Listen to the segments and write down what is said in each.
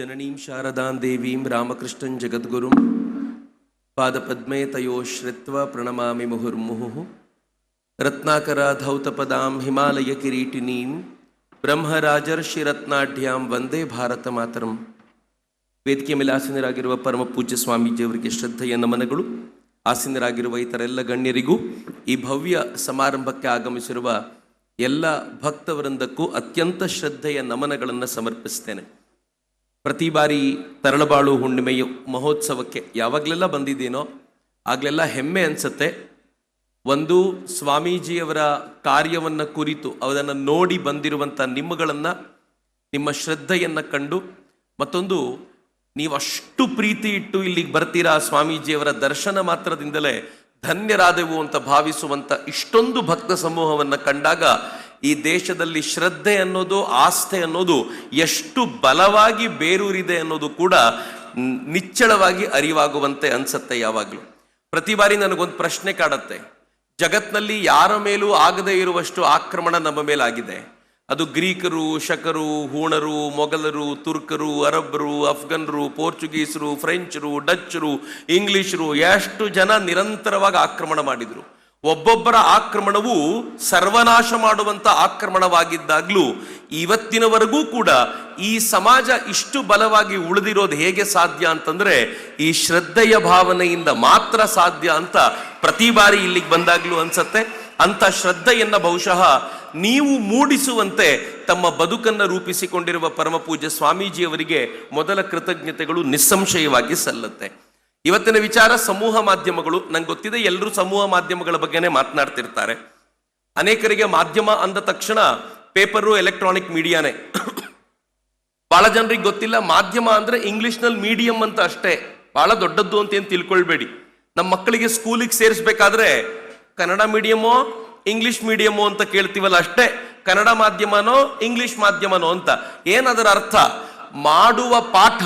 ಜನನೀಂ ಶಾರದಾಂ ದೇವೀಂ ರಾಮಕೃಷ್ಣಂ ಜಗದ್ಗುರುಂ ಪಾದಪದ್ಮೇ ತಯೋ ಶ್ರಿತ್ವ ಪ್ರಣಮಾಮಿ ಮುಹುರ್ಮುಹು ರತ್ನಾಕರ ಧೌತಪದಾಂ ಹಿಮಾಲಯ ಕಿರೀಟಿನೀಂ ಬ್ರಹ್ಮರಾಜರ್ಷಿ ರತ್ನಾಢ್ಯಾಂ ವಂದೇ ಭಾರತ ಮಾತರಂ ವೇದಿಕೆ ಮೇಲೆ ಆಸೀನರಾಗಿರುವ ಪರಮ ಪೂಜ್ಯ ಸ್ವಾಮೀಜಿಯವರಿಗೆ ಶ್ರದ್ಧೆಯ ನಮನಗಳು. ಆಸೀನರಾಗಿರುವ ಇತರೆಲ್ಲ ಗಣ್ಯರಿಗೂ ಈ ಭವ್ಯ ಸಮಾರಂಭಕ್ಕೆ ಆಗಮಿಸಿರುವ ಎಲ್ಲ ಭಕ್ತವೃಂದಕ್ಕೂ ಅತ್ಯಂತ ಶ್ರದ್ಧೆಯ ನಮನಗಳನ್ನು ಸಮರ್ಪಿಸ್ತೇನೆ ಪ್ರತಿ ಬಾರಿ ತರಳಬಾಳು ಹುಣ್ಣಿಮೆಯ ಮಹೋತ್ಸವಕ್ಕೆ ಯಾವಾಗಲೆಲ್ಲ ಬಂದಿದ್ದೀನೋ ಆಗಲೆಲ್ಲ ಹೆಮ್ಮೆ ಅನಿಸುತ್ತೆ. ಒಂದು ಸ್ವಾಮೀಜಿಯವರ ಕಾರ್ಯವನ್ನು ಕುರಿತು ಅದನ್ನು ನೋಡಿ ಬಂದಿರುವಂಥ ನಿಮ್ಮಗಳನ್ನು, ನಿಮ್ಮ ಶ್ರದ್ಧೆಯನ್ನು ಕಂಡು ಮತ್ತೊಂದು ನೀವು ಅಷ್ಟು ಪ್ರೀತಿ ಇಟ್ಟು ಇಲ್ಲಿಗೆ ಬರ್ತೀರಾ ಸ್ವಾಮೀಜಿಯವರ ದರ್ಶನ ಮಾತ್ರದಿಂದಲೇ ಧನ್ಯರಾದೆವು ಅಂತ ಭಾವಿಸುವಂಥ ಇಷ್ಟೊಂದು ಭಕ್ತ ಸಮೂಹವನ್ನು ಕಂಡಾಗ ಈ ದೇಶದಲ್ಲಿ ಶ್ರದ್ಧೆ ಅನ್ನೋದು, ಆಸ್ಥೆ ಅನ್ನೋದು ಎಷ್ಟು ಬಲವಾಗಿ ಬೇರೂರಿದೆ ಅನ್ನೋದು ಕೂಡ ನಿಚ್ಚಳವಾಗಿ ಅರಿವಾಗುವಂತೆ ಅನ್ಸತ್ತೆ ಯಾವಾಗಲೂ. ಪ್ರತಿ ಬಾರಿ ನನಗೊಂದು ಪ್ರಶ್ನೆ ಕಾಡತ್ತೆ. ಜಗತ್ನಲ್ಲಿ ಯಾರ ಮೇಲೂ ಆಗದೇ ಇರುವಷ್ಟು ಆಕ್ರಮಣ ನಮ್ಮ ಮೇಲಾಗಿದೆ. ಅದು ಗ್ರೀಕರು, ಶಕರು, ಹೂಣರು, ಮೊಘಲರು, ತುರ್ಕರು, ಅರಬ್ಬರು, ಅಫ್ಘನ್ರು, ಪೋರ್ಚುಗೀಸರು, ಫ್ರೆಂಚರು, ಡಚ್ಚರು, ಇಂಗ್ಲಿಷರು, ಎಷ್ಟು ಜನ ನಿರಂತರವಾಗಿ ಆಕ್ರಮಣ ಮಾಡಿದ್ರು. ಒಬ್ಬೊಬ್ಬರ ಆಕ್ರಮಣವು ಸರ್ವನಾಶ ಮಾಡುವಂತ ಆಕ್ರಮಣವಾಗಿದ್ದಾಗ್ಲೂ ಇವತ್ತಿನವರೆಗೂ ಕೂಡ ಈ ಸಮಾಜ ಇಷ್ಟು ಬಲವಾಗಿ ಉಳಿದಿರೋದು ಹೇಗೆ ಸಾಧ್ಯ ಅಂತಂದ್ರೆ ಈ ಶ್ರದ್ಧೆಯ ಭಾವನೆಯಿಂದ ಮಾತ್ರ ಸಾಧ್ಯ ಅಂತ ಪ್ರತಿ ಬಾರಿ ಇಲ್ಲಿಗೆ ಬಂದಾಗ್ಲೂ ಅನ್ಸತ್ತೆ. ಅಂತ ಶ್ರದ್ಧೆಯನ್ನ ಬಹುಶಃ ನೀವು ಮೂಡಿಸುವಂತೆ ತಮ್ಮ ಬದುಕನ್ನು ರೂಪಿಸಿಕೊಂಡಿರುವ ಪರಮಪೂಜ್ಯ ಸ್ವಾಮೀಜಿಯವರಿಗೆ ಮೊದಲ ಕೃತಜ್ಞತೆಗಳು ನಿಸ್ಸಂಶಯವಾಗಿ ಸಲ್ಲತ್ತೆ. ಇವತ್ತಿನ ವಿಚಾರ ಸಮೂಹ ಮಾಧ್ಯಮಗಳು. ನಂಗೆ ಗೊತ್ತಿದೆ ಎಲ್ಲರೂ ಸಮೂಹ ಮಾಧ್ಯಮಗಳ ಬಗ್ಗೆನೇ ಮಾತನಾಡ್ತಿರ್ತಾರೆ. ಅನೇಕರಿಗೆ ಮಾಧ್ಯಮ ಅಂದ ತಕ್ಷಣ ಪೇಪರು ಎಲೆಕ್ಟ್ರಾನಿಕ್ ಮೀಡಿಯಾನೇ. ಬಹಳ ಜನರಿಗೆ ಗೊತ್ತಿಲ್ಲ, ಮಾಧ್ಯಮ ಅಂದ್ರೆ ಇಂಗ್ಲಿಷ್ನಲ್ಲಿ ಮೀಡಿಯಂ ಅಂತ ಅಷ್ಟೇ. ಬಹಳ ದೊಡ್ಡದ್ದು ಅಂತ ಏನು ತಿಳ್ಕೊಳ್ಬೇಡಿ. ನಮ್ಮ ಮಕ್ಕಳಿಗೆ ಸ್ಕೂಲಿಗೆ ಸೇರಿಸ್ಬೇಕಾದ್ರೆ ಕನ್ನಡ ಮೀಡಿಯಮೋ, ಇಂಗ್ಲಿಷ್ ಮೀಡಿಯಮೋ ಅಂತ ಕೇಳ್ತೀವಲ್ಲ ಅಷ್ಟೇ. ಕನ್ನಡ ಮಾಧ್ಯಮನೋ, ಇಂಗ್ಲಿಷ್ ಮಾಧ್ಯಮನೋ ಅಂತ. ಏನದರ ಅರ್ಥ? ಮಾಡುವ ಪಾಠ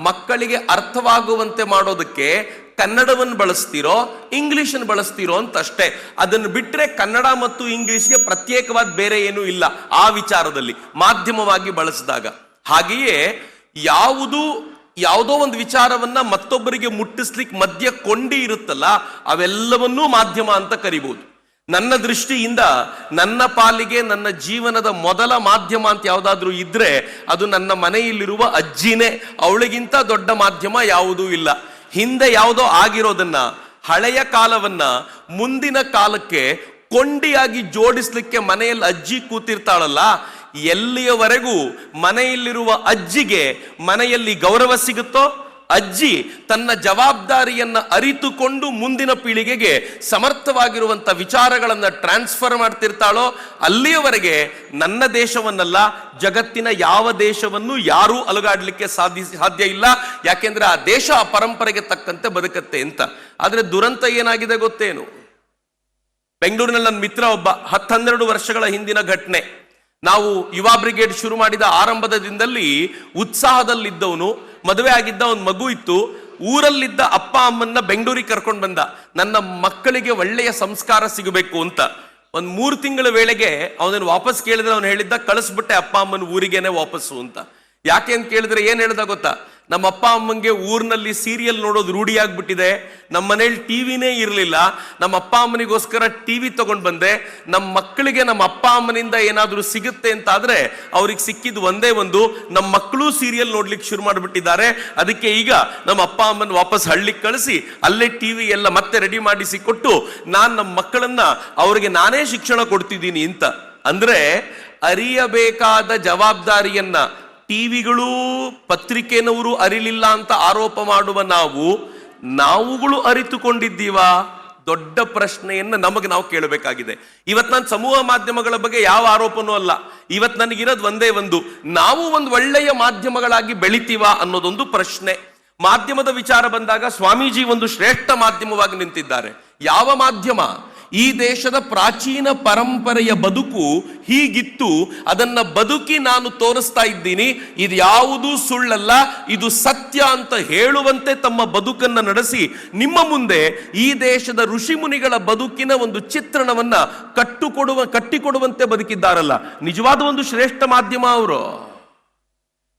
ಮಕ್ಕಳಿಗೆ ಅರ್ಥವಾಗುವಂತೆ ಮಾಡೋದಕ್ಕೆ ಕನ್ನಡವನ್ನು ಬಳಸ್ತಿರೋ ಇಂಗ್ಲಿಷನ್ನು ಬಳಸ್ತಿರೋ ಅಂತ ಅಷ್ಟೇ ಅದನ್ನು ಬಿಟ್ಟರೆ ಕನ್ನಡ ಮತ್ತು ಇಂಗ್ಲಿಷ್ಗೆ ಪ್ರತ್ಯೇಕವಾದ ಬೇರೆ ಏನೂ ಇಲ್ಲ ಆ ವಿಚಾರದಲ್ಲಿ, ಮಾಧ್ಯಮವಾಗಿ ಬಳಸಿದಾಗ. ಹಾಗೆಯೇ ಯಾವುದು, ಯಾವುದೋ ಒಂದು ವಿಚಾರವನ್ನ ಮತ್ತೊಬ್ಬರಿಗೆ ಮುಟ್ಟಿಸ್ಲಿಕ್ಕೆ ಮಧ್ಯ ಕೊಂಡಿ ಇರುತ್ತಲ್ಲ, ಅವೆಲ್ಲವನ್ನೂ ಮಾಧ್ಯಮ ಅಂತ ಕರಿಬಹುದು ನನ್ನ ದೃಷ್ಟಿಯಿಂದ ನನ್ನ ಪಾಲಿಗೆ ನನ್ನ ಜೀವನದ ಮೊದಲ ಮಾಧ್ಯಮ ಅಂತ ಯಾವುದಾದ್ರೂ ಇದ್ರೆ ಅದು ನನ್ನ ಮನೆಯಲ್ಲಿರುವ ಅಜ್ಜಿನೇ. ಅವಳಿಗಿಂತ ದೊಡ್ಡ ಮಾಧ್ಯಮ ಯಾವುದೂ ಇಲ್ಲ. ಹಿಂದೆ ಯಾವುದೋ ಆಗಿರೋದನ್ನ, ಹಳೆಯ ಕಾಲವನ್ನ ಮುಂದಿನ ಕಾಲಕ್ಕೆ ಕೊಂಡಿಯಾಗಿ ಜೋಡಿಸ್ಲಿಕ್ಕೆ ಮನೆಯಲ್ಲಿ ಅಜ್ಜಿ ಕೂತಿರ್ತಾಳಲ್ಲ, ಎಲ್ಲಿಯವರೆಗೂ ಮನೆಯಲ್ಲಿರುವ ಅಜ್ಜಿಗೆ ಮನೆಯಲ್ಲಿ ಗೌರವ ಸಿಗುತ್ತೋ? ಅಜ್ಜಿ ತನ್ನ ಜವಾಬ್ದಾರಿಯನ್ನ ಅರಿತುಕೊಂಡು ಮುಂದಿನ ಪೀಳಿಗೆಗೆ ಸಮರ್ಥವಾಗಿರುವಂತ ವಿಚಾರಗಳನ್ನ ಟ್ರಾನ್ಸ್ಫರ್ ಮಾಡ್ತಿರ್ತಾಳೋ ಅಲ್ಲಿಯವರೆಗೆ ನನ್ನ ದೇಶವನ್ನಲ್ಲ, ಜಗತ್ತಿನ ಯಾವ ದೇಶವನ್ನು ಯಾರೂ ಅಲುಗಾಡ್ಲಿಕ್ಕೆ ಸಾಧ್ಯ ಸಾಧ್ಯ ಇಲ್ಲ. ಯಾಕೆಂದ್ರೆ ಆ ದೇಶ ಆ ಪರಂಪರೆಗೆ ತಕ್ಕಂತೆ ಬದುಕತ್ತೆ ಅಂತ. ಆದ್ರೆ ದುರಂತ ಏನಾಗಿದೆ ಗೊತ್ತೇನು? ಬೆಂಗಳೂರಿನಲ್ಲಿ ನನ್ನ ಮಿತ್ರ ಒಬ್ಬ ಹತ್ತನ್ನೆರಡು ವರ್ಷಗಳ ಹಿಂದಿನ ಘಟನೆ. ನಾವು ಯುವ ಬ್ರಿಗೇಡ್ ಶುರು ಮಾಡಿದ ಆರಂಭದ ದಿನದಲ್ಲಿ ಉತ್ಸಾಹದಲ್ಲಿದ್ದವನು, ಮದುವೆ ಆಗಿದ್ದ ಒಂದು ಮಗು ಇತ್ತು. ಊರಲ್ಲಿದ್ದ ಅಪ್ಪ ಅಮ್ಮನ್ನ ಬೆಂಗಳೂರಿಗೆ ಕರ್ಕೊಂಡು ಬಂದ. ನನ್ನ ಮಕ್ಕಳಿಗೆ ಒಳ್ಳೆಯ ಸಂಸ್ಕಾರ ಸಿಗಬೇಕು ಅಂತ. ಒಂದ್ ಮೂರು ತಿಂಗಳ ವೇಳೆಗೆ ಅವನನ್ನು ವಾಪಸ್ ಕೇಳಿದ್ರೆ ಅವನು ಹೇಳಿದ್ದ, ಕಳಿಸ್ಬಿಟ್ಟೆ ಅಪ್ಪ ಅಮ್ಮನ ಊರಿಗೇನೆ ವಾಪಸ್ಸು ಅಂತ. ಯಾಕೆ ಅಂತ ಕೇಳಿದ್ರೆ ಏನ್ ಹೇಳ್ದ ಗೊತ್ತಾ? ನಮ್ಮ ಅಪ್ಪ ಅಮ್ಮಂಗೆ ಊರಿನಲ್ಲಿ ಸೀರಿಯಲ್ ನೋಡೋದು ರೂಢಿಯಾಗ್ಬಿಟ್ಟಿದೆ ನಮ್ಮ ಮನೇಲಿ ಟಿವಿನೇ ಇರಲಿಲ್ಲ. ನಮ್ಮ ಅಪ್ಪ ಅಮ್ಮನಿಗೋಸ್ಕರ ಟಿವಿ ತಗೊಂಡು ಬಂದೆ. ನಮ್ಮ ಮಕ್ಕಳಿಗೆ ನಮ್ಮ ಅಪ್ಪ ಅಮ್ಮನಿಂದ ಏನಾದರೂ ಸಿಗುತ್ತೆ ಅಂತ ಆದ್ರೆ ಅವ್ರಿಗೆ ಸಿಕ್ಕಿದ್ದು ಒಂದೇ ಒಂದು. ನಮ್ಮ ಮಕ್ಕಳು ಸೀರಿಯಲ್ ನೋಡ್ಲಿಕ್ಕೆ ಶುರು ಮಾಡಿಬಿಟ್ಟಿದ್ದಾರೆ. ಅದಕ್ಕೆ ಈಗ ನಮ್ಮ ಅಪ್ಪ ಅಮ್ಮನ ವಾಪಸ್ ಹಳ್ಳಿಗೆ ಕಳಿಸಿ ಅಲ್ಲೇ ಟಿವಿ ಎಲ್ಲ ಮತ್ತೆ ರೆಡಿ ಮಾಡಿಸಿ ಕೊಟ್ಟು ನಾನು ನಮ್ಮ ಮಕ್ಕಳನ್ನ ಅವರಿಗೆ ನಾನೇ ಶಿಕ್ಷಣ ಕೊಡ್ತಿದ್ದೀನಿ ಅಂತ. ಅಂದ್ರೆ ಅರಿಯಬೇಕಾದ ಜವಾಬ್ದಾರಿಯನ್ನ ಟಿವಿಗಳು ಪತ್ರಿಕೆನವರು ಅರಿಲಿಲ್ಲ ಅಂತ ಆರೋಪ ಮಾಡುವ ನಾವು, ನಾವುಗಳು ಅರಿತುಕೊಂಡಿದ್ದೀವಾ? ದೊಡ್ಡ ಪ್ರಶ್ನೆಯನ್ನು ನಮಗೆ ನಾವು ಕೇಳಬೇಕಾಗಿದೆ. ಇವತ್ತು ನಾನು ಸಮೂಹ ಮಾಧ್ಯಮಗಳ ಬಗ್ಗೆ ಯಾವ ಆರೋಪನೂ ಅಲ್ಲ. ಇವತ್ತು ನನಗಿರೋದು ಒಂದೇ ಒಂದು, ನಾವು ಒಂದು ಒಳ್ಳೆಯ ಮಾಧ್ಯಮಗಳಾಗಿ ಬೆಳಿತೀವಾ ಅನ್ನೋದೊಂದು ಪ್ರಶ್ನೆ. ಮಾಧ್ಯಮದ ವಿಚಾರ ಬಂದಾಗ ಸ್ವಾಮೀಜಿ ಒಂದು ಶ್ರೇಷ್ಠ ಮಾಧ್ಯಮವಾಗಿ ನಿಂತಿದ್ದಾರೆ. ಯಾವ ಮಾಧ್ಯಮ? ಈ ದೇಶದ ಪ್ರಾಚೀನ ಪರಂಪರೆಯ ಬದುಕು ಹೀಗಿತ್ತು. ಅದನ್ನ ಬದುಕಿ ನಾನು ತೋರಿಸ್ತಾ ಇದ್ದೀನಿ. ಇದು ಯಾವುದೂ ಸುಳ್ಳಲ್ಲ, ಇದು ಸತ್ಯ ಅಂತ ಹೇಳುವಂತೆ ತಮ್ಮ ಬದುಕನ್ನ ನಡೆಸಿ. ನಿಮ್ಮ ಮುಂದೆ ಈ ದೇಶದ ಋಷಿಮುನಿಗಳ ಬದುಕಿನ ಒಂದು ಚಿತ್ರಣವನ್ನ ಕಟ್ಟುಕೊಡುವ, ಕಟ್ಟಿಕೊಡುವಂತೆ ಬದುಕಿದ್ದಾರಲ್ಲ. ನಿಜವಾದ ಒಂದು ಶ್ರೇಷ್ಠ ಮಾಧ್ಯಮ ಅವರು.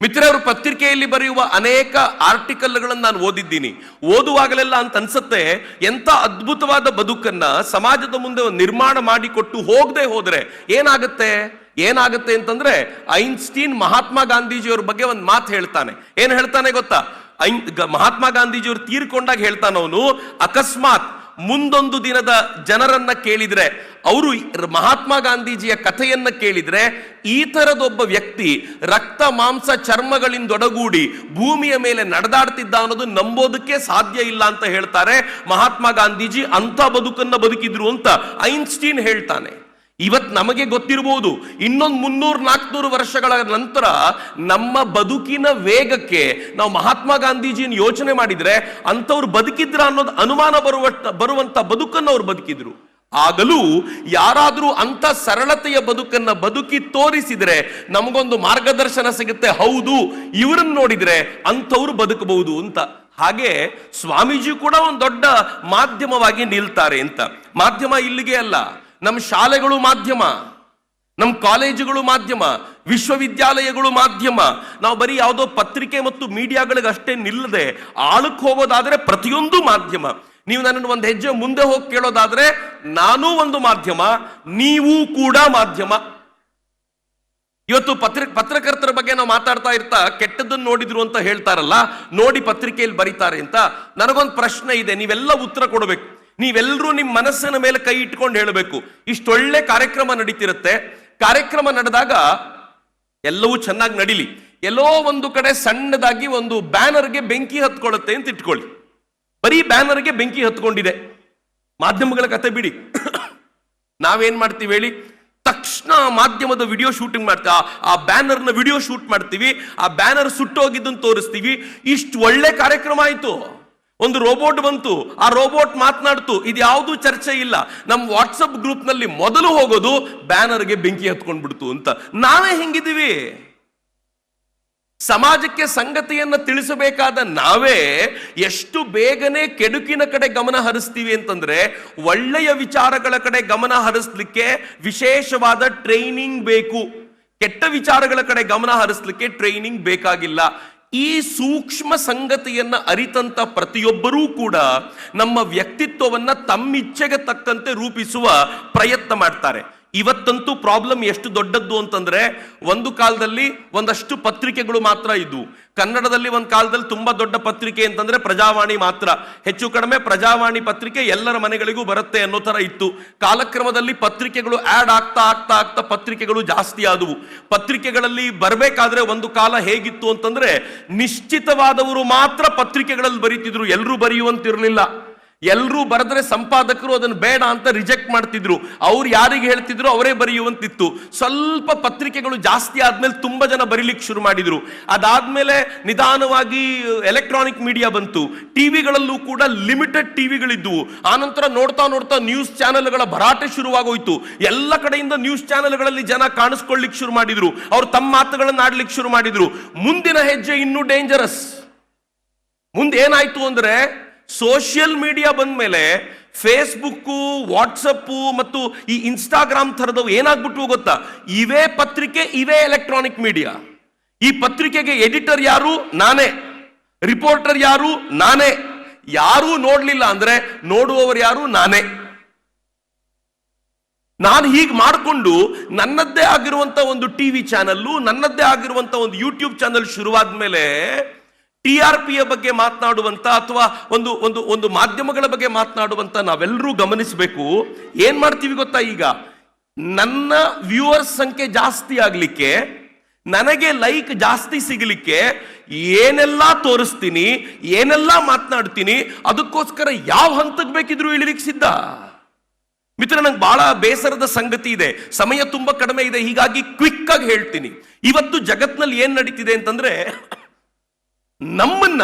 ಮಿತ್ರರು ಪತ್ರಿಕೆಯಲ್ಲಿ ಬರೆಯುವ ಅನೇಕ ಆರ್ಟಿಕಲ್ಗಳನ್ನು ನಾನು ಓದಿದ್ದೀನಿ. ಓದುವಾಗಲೆಲ್ಲ ಅಂತ ಅನ್ಸುತ್ತೆ ಎಂಥ ಅದ್ಭುತವಾದ ಬದುಕನ್ನ ಸಮಾಜದ ಮುಂದೆ ನಿರ್ಮಾಣ ಮಾಡಿಕೊಟ್ಟು ಹೋಗದೆ ಹೋದ್ರೆ ಏನಾಗುತ್ತೆ? ಏನಾಗುತ್ತೆ ಅಂತಂದ್ರೆ ಐನ್ಸ್ಟೀನ್ ಮಹಾತ್ಮ ಗಾಂಧೀಜಿಯವ್ರ ಬಗ್ಗೆ ಒಂದು ಮಾತು ಹೇಳ್ತಾನೆ. ಏನ್ ಹೇಳ್ತಾನೆ ಗೊತ್ತಾ? ಐನ್ ಮಹಾತ್ಮ ಗಾಂಧೀಜಿಯವರು ತೀರ್ಕೊಂಡಾಗ ಹೇಳ್ತಾನವನು, ಅಕಸ್ಮಾತ್ ಮುಂದೊಂದು ದಿನದ ಜನರನ್ನ ಕೇಳಿದ್ರೆ, ಅವರು ಮಹಾತ್ಮ ಗಾಂಧೀಜಿಯ ಕಥೆಯನ್ನ ಕೇಳಿದ್ರೆ, ಈ ತರದೊಬ್ಬ ವ್ಯಕ್ತಿ ರಕ್ತ, ಮಾಂಸ, ಚರ್ಮಗಳಿಂದೊಡಗೂಡಿ ಭೂಮಿಯ ಮೇಲೆ ನಡೆದಾಡ್ತಿದ್ದ ಅನ್ನೋದು ನಂಬೋದಕ್ಕೆ ಸಾಧ್ಯ ಇಲ್ಲ ಅಂತ ಹೇಳ್ತಾರೆ ಮಹಾತ್ಮ ಗಾಂಧೀಜಿ. ಅಂಥ ಬದುಕನ್ನ ಬದುಕಿದ್ರು ಅಂತ ಐನ್ಸ್ಟೀನ್ ಹೇಳ್ತಾನೆ. ಇವತ್ ನಮಗೆ ಗೊತ್ತಿರಬಹುದು ಇನ್ನೊಂದು ಮುನ್ನೂರ್ ನಾಲ್ಕುನೂರು ವರ್ಷಗಳ ನಂತರ ನಮ್ಮ ಬದುಕಿನ ವೇಗಕ್ಕೆ ನಾವು ಮಹಾತ್ಮ ಗಾಂಧೀಜಿನ ಯೋಚನೆ ಮಾಡಿದ್ರೆ ಅಂಥವ್ರು ಬದುಕಿದ್ರ ಅನ್ನೋದು ಅನುಮಾನ ಬರುವ ಬರುವಂತ ಬದುಕನ್ನು ಅವ್ರು ಬದುಕಿದ್ರು. ಆಗಲೂ ಯಾರಾದರೂ ಅಂಥ ಸರಳತೆಯ ಬದುಕನ್ನ ಬದುಕಿ ತೋರಿಸಿದ್ರೆ ನಮಗೊಂದು ಮಾರ್ಗದರ್ಶನ ಸಿಗುತ್ತೆ, ಹೌದು, ಇವರನ್ನು ನೋಡಿದ್ರೆ ಅಂಥವ್ರು ಬದುಕಬಹುದು ಅಂತ. ಹಾಗೆ ಸ್ವಾಮೀಜಿ ಕೂಡ ಒಂದು ದೊಡ್ಡ ಮಾಧ್ಯಮವಾಗಿ ನಿಲ್ತಾರೆ ಅಂತ. ಮಾಧ್ಯಮ ಇಲ್ಲಿಗೆ ಅಲ್ಲ. ನಮ್ಮ ಶಾಲೆಗಳು ಮಾಧ್ಯಮ ನಮ್ಮ ಕಾಲೇಜುಗಳು ಮಾಧ್ಯಮ, ವಿಶ್ವವಿದ್ಯಾಲಯಗಳು ಮಾಧ್ಯಮ. ನಾವು ಬರೀ ಯಾವುದೋ ಪತ್ರಿಕೆ ಮತ್ತು ಮೀಡಿಯಾಗಳಿಗೆ ಅಷ್ಟೇ ನಿಲ್ಲದೆ ಆಳಕ್ಕೆ ಹೋಗೋದಾದ್ರೆ ಪ್ರತಿಯೊಂದು ಮಾಧ್ಯಮ. ನೀವು ನನ್ನನ್ನು ಒಂದು ಹೆಜ್ಜೆ ಮುಂದೆ ಹೋಗಿ ಕೇಳೋದಾದ್ರೆ ನಾನೂ ಒಂದು ಮಾಧ್ಯಮ, ನೀವು ಕೂಡ ಮಾಧ್ಯಮ. ಇವತ್ತು ಪತ್ರ, ಪತ್ರಕರ್ತರ ಬಗ್ಗೆ ನಾವು ಮಾತಾಡ್ತಾ ಇರ್ತಾ ಕೆಟ್ಟದ್ದನ್ನು ನೋಡಿದ್ರು ಅಂತ ಹೇಳ್ತಾರಲ್ಲ, ನೋಡಿ ಪತ್ರಿಕೆಯಲ್ಲಿ ಬರೀತಾರೆ ಅಂತ. ನನಗೊಂದು ಪ್ರಶ್ನೆ ಇದೆ, ನೀವೆಲ್ಲ ಉತ್ತರ ಕೊಡಬೇಕು. ನೀವೆಲ್ಲರೂ ನಿಮ್ಮ ಮನಸ್ಸಿನ ಮೇಲೆ ಕೈ ಇಟ್ಕೊಂಡು ಹೇಳಬೇಕು. ಇಷ್ಟೊಳ್ಳೆ ಕಾರ್ಯಕ್ರಮ ನಡೀತಿರುತ್ತೆ. ಕಾರ್ಯಕ್ರಮ ನಡೆದಾಗ ಎಲ್ಲವೂ ಚೆನ್ನಾಗಿ ನಡೀಲಿ. ಎಲ್ಲೋ ಒಂದು ಕಡೆ ಸಣ್ಣದಾಗಿ ಒಂದು ಬ್ಯಾನರ್ಗೆ ಬೆಂಕಿ ಹತ್ಕೊಳ್ಳುತ್ತೆ ಅಂತ ಇಟ್ಕೊಳ್ಳಿ. ಬರೀ ಬ್ಯಾನರ್ಗೆ ಬೆಂಕಿ ಹತ್ಕೊಂಡಿದೆ. ಮಾಧ್ಯಮಗಳ ಕತೆ ಬಿಡಿ. ನಾವೇನ್ ಮಾಡ್ತೀವಿ ಹೇಳಿ? ತಕ್ಷಣ ಮಾಧ್ಯಮದ ವಿಡಿಯೋ ಶೂಟಿಂಗ್ ಮಾಡ್ತೀವಿ. ಆ- ಬ್ಯಾನರ್ನ ವಿಡಿಯೋ ಶೂಟ್ ಮಾಡ್ತೀವಿ. ಆ ಬ್ಯಾನರ್ ಸುಟ್ಟೋಗಿದ್ದನ್ನು ತೋರಿಸ್ತೀವಿ. ಇಷ್ಟು ಒಳ್ಳೆ ಕಾರ್ಯಕ್ರಮ ಆಯ್ತು. ಒಂದು ರೋಬೋಟ್ ಬಂತು, ಆ ರೋಬೋಟ್ ಮಾತನಾಡ್ತು ಇದು ಯಾವುದು ಚರ್ಚೆ ಇಲ್ಲ. ನಮ್ಮ ವಾಟ್ಸಪ್ ಗ್ರೂಪ್ನಲ್ಲಿ ಮೊದಲು ಹೋಗೋದು ಬ್ಯಾನರ್ಗೆ ಬೆಂಕಿ ಹತ್ಕೊಂಡ್ಬಿಡ್ತು ಅಂತ. ನಾವೇ ಹೆಂಗಿದೀವಿ ಸಮಾಜಕ್ಕೆ ಸಂಗತಿಯನ್ನ ತಿಳಿಸಬೇಕಾದ ನಾವೇ ಎಷ್ಟು ಬೇಗನೆ ಕೆಡುಕಿನ ಕಡೆ ಗಮನ ಹರಿಸ್ತೀವಿ ಅಂತಂದ್ರೆ, ಒಳ್ಳೆಯ ವಿಚಾರಗಳ ಕಡೆ ಗಮನ ಹರಿಸ್ಲಿಕ್ಕೆ ವಿಶೇಷವಾದ ಟ್ರೈನಿಂಗ್ ಬೇಕು. ಕೆಟ್ಟ ವಿಚಾರಗಳ ಕಡೆ ಗಮನ ಹರಿಸ್ಲಿಕ್ಕೆ ಟ್ರೈನಿಂಗ್ ಬೇಕಾಗಿಲ್ಲ. ಈ ಸೂಕ್ಷ್ಮ ಸಂಗತಿಯನ್ನ ಅರಿತಂತ ಪ್ರತಿಯೊಬ್ಬರೂ ಕೂಡ ನಮ್ಮ ವ್ಯಕ್ತಿತ್ವವನ್ನ ತಮ್ಮಿಚ್ಛೆಗೆ ತಕ್ಕಂತೆ ರೂಪಿಸುವ ಪ್ರಯತ್ನ ಮಾಡ್ತಾರೆ. ಇವತ್ತಂತೂ ಪ್ರಾಬ್ಲಮ್ ಎಷ್ಟು ದೊಡ್ಡದ್ದು ಅಂತಂದ್ರೆ, ಒಂದು ಕಾಲದಲ್ಲಿ ಒಂದಷ್ಟು ಪತ್ರಿಕೆಗಳು ಮಾತ್ರ ಇದ್ವು. ಕನ್ನಡದಲ್ಲಿ ಒಂದು ಕಾಲದಲ್ಲಿ ತುಂಬಾ ದೊಡ್ಡ ಪತ್ರಿಕೆ ಅಂತಂದ್ರೆ ಪ್ರಜಾವಾಣಿ ಮಾತ್ರ. ಹೆಚ್ಚು ಕಡಿಮೆ ಪ್ರಜಾವಾಣಿ ಪತ್ರಿಕೆ ಎಲ್ಲರ ಮನೆಗಳಿಗೂ ಬರುತ್ತೆ ಅನ್ನೋ ತರ ಇತ್ತು. ಕಾಲಕ್ರಮದಲ್ಲಿ ಪತ್ರಿಕೆಗಳು ಆಡ್ ಆಗ್ತಾ ಆಗ್ತಾ ಆಗ್ತಾ ಪತ್ರಿಕೆಗಳು ಜಾಸ್ತಿ ಆದವು. ಪತ್ರಿಕೆಗಳಲ್ಲಿ ಬರಬೇಕಾದ್ರೆ ಒಂದು ಕಾಲ ಹೇಗಿತ್ತು ಅಂತಂದ್ರೆ, ನಿಶ್ಚಿತವಾದವರು ಮಾತ್ರ ಪತ್ರಿಕೆಗಳಲ್ಲಿ ಬರೀತಿದ್ರು. ಎಲ್ಲರೂ ಬರೆಯುವಂತಿರಲಿಲ್ಲ. ಎಲ್ಲರೂ ಬರೆದ್ರೆ ಸಂಪಾದಕರು ಅದನ್ನು ಬೇಡ ಅಂತ ರಿಜೆಕ್ಟ್ ಮಾಡ್ತಿದ್ರು. ಅವ್ರು ಯಾರಿಗೆ ಹೇಳ್ತಿದ್ರು ಅವರೇ ಬರೆಯುವಂತಿತ್ತು. ಸ್ವಲ್ಪ ಪತ್ರಿಕೆಗಳು ಜಾಸ್ತಿ ಆದ್ಮೇಲೆ ತುಂಬಾ ಜನ ಬರೀಲಿಕ್ಕೆ ಶುರು ಮಾಡಿದ್ರು. ಅದಾದ್ಮೇಲೆ ನಿಧಾನವಾಗಿ ಎಲೆಕ್ಟ್ರಾನಿಕ್ ಮೀಡಿಯಾ ಬಂತು. ಟಿವಿಗಳಲ್ಲೂ ಕೂಡ ಲಿಮಿಟೆಡ್ ಟಿವಿಗಳಿದ್ವು. ಆನಂತರ ನೋಡ್ತಾ ನೋಡ್ತಾ ನ್ಯೂಸ್ ಚಾನೆಲ್ಗಳ ಭರಾಟೆ ಶುರುವಾಗೋಯ್ತು. ಎಲ್ಲ ಕಡೆಯಿಂದ ನ್ಯೂಸ್ ಚಾನೆಲ್ಗಳಲ್ಲಿ ಜನ ಕಾಣಿಸ್ಕೊಳ್ಳಿಕ್ ಶುರು ಮಾಡಿದ್ರು. ಅವ್ರು ತಮ್ಮ ಮಾತುಗಳನ್ನ ಆಡ್ಲಿಕ್ಕೆ ಶುರು ಮಾಡಿದ್ರು. ಮುಂದಿನ ಹೆಜ್ಜೆ ಇನ್ನೂ ಡೇಂಜರಸ್ ಮುಂದೆ ಏನಾಯ್ತು ಅಂದ್ರೆ ಸೋಷಿಯಲ್ ಮೀಡಿಯಾ ಬಂದ ಮೇಲೆ ಫೇಸ್ಬುಕ್ಕು, ವಾಟ್ಸಪ್ಪು ಮತ್ತು ಈ ಇನ್ಸ್ಟಾಗ್ರಾಮ್ ಥರದವು ಏನಾಗ್ಬಿಟ್ಟು ಗೊತ್ತಾ? ಇವೇ ಪತ್ರಿಕೆ, ಇವೇ ಎಲೆಕ್ಟ್ರಾನಿಕ್ ಮೀಡಿಯಾ. ಈ ಪತ್ರಿಕೆಗೆ ಎಡಿಟರ್ ಯಾರು? ನಾನೇ. ರಿಪೋರ್ಟರ್ ಯಾರು? ನಾನೇ. ಯಾರೂ ನೋಡ್ಲಿಲ್ಲ ಅಂದ್ರೆ ನೋಡುವವರು ಯಾರು? ನಾನೇ. ನಾನು ಹೀಗೆ ಮಾಡಿಕೊಂಡು ನನ್ನದ್ದೇ ಆಗಿರುವಂತ ಒಂದು ಟಿವಿ ಚಾನಲ್ಲು, ನನ್ನದ್ದೇ ಆಗಿರುವಂತ ಒಂದು ಯೂಟ್ಯೂಬ್ ಚಾನಲ್ ಶುರುವಾದ ಮೇಲೆ ಟಿ ಆರ್ ಪಿಯ ಬಗ್ಗೆ ಮಾತನಾಡುವಂಥ ಅಥವಾ ಒಂದು ಒಂದು ಒಂದು ಮಾಧ್ಯಮಗಳ ಬಗ್ಗೆ ಮಾತನಾಡುವಂಥ ನಾವೆಲ್ಲರೂ ಗಮನಿಸಬೇಕು. ಏನು ಮಾಡ್ತೀವಿ ಗೊತ್ತಾ ಈಗ? ನನ್ನ ವ್ಯೂವರ್ಸ್ ಸಂಖ್ಯೆ ಜಾಸ್ತಿ ಆಗಲಿಕ್ಕೆ, ನನಗೆ ಲೈಕ್ ಜಾಸ್ತಿ ಸಿಗಲಿಕ್ಕೆ ಏನೆಲ್ಲ ತೋರಿಸ್ತೀನಿ, ಏನೆಲ್ಲ ಮಾತನಾಡ್ತೀನಿ, ಅದಕ್ಕೋಸ್ಕರ ಯಾವ ಹಂತಕ್ಕೆ ಬೇಕಿದ್ರು ಇಳಿಲಿಕ್ಕೆ ಸಿದ್ಧ? ಮಿತ್ರ, ನಂಗೆ ಬಹಳ ಬೇಸರದ ಸಂಗತಿ ಇದೆ. ಸಮಯ ತುಂಬಾ ಕಡಿಮೆ ಇದೆ. ಹೀಗಾಗಿ ಕ್ವಿಕ್ ಆಗಿ ಹೇಳ್ತೀನಿ. ಇವತ್ತು ಜಗತ್ನಲ್ಲಿ ಏನ್ ನಡೀತಿದೆ ಅಂತಂದ್ರೆ ನಮ್ಮನ್ನ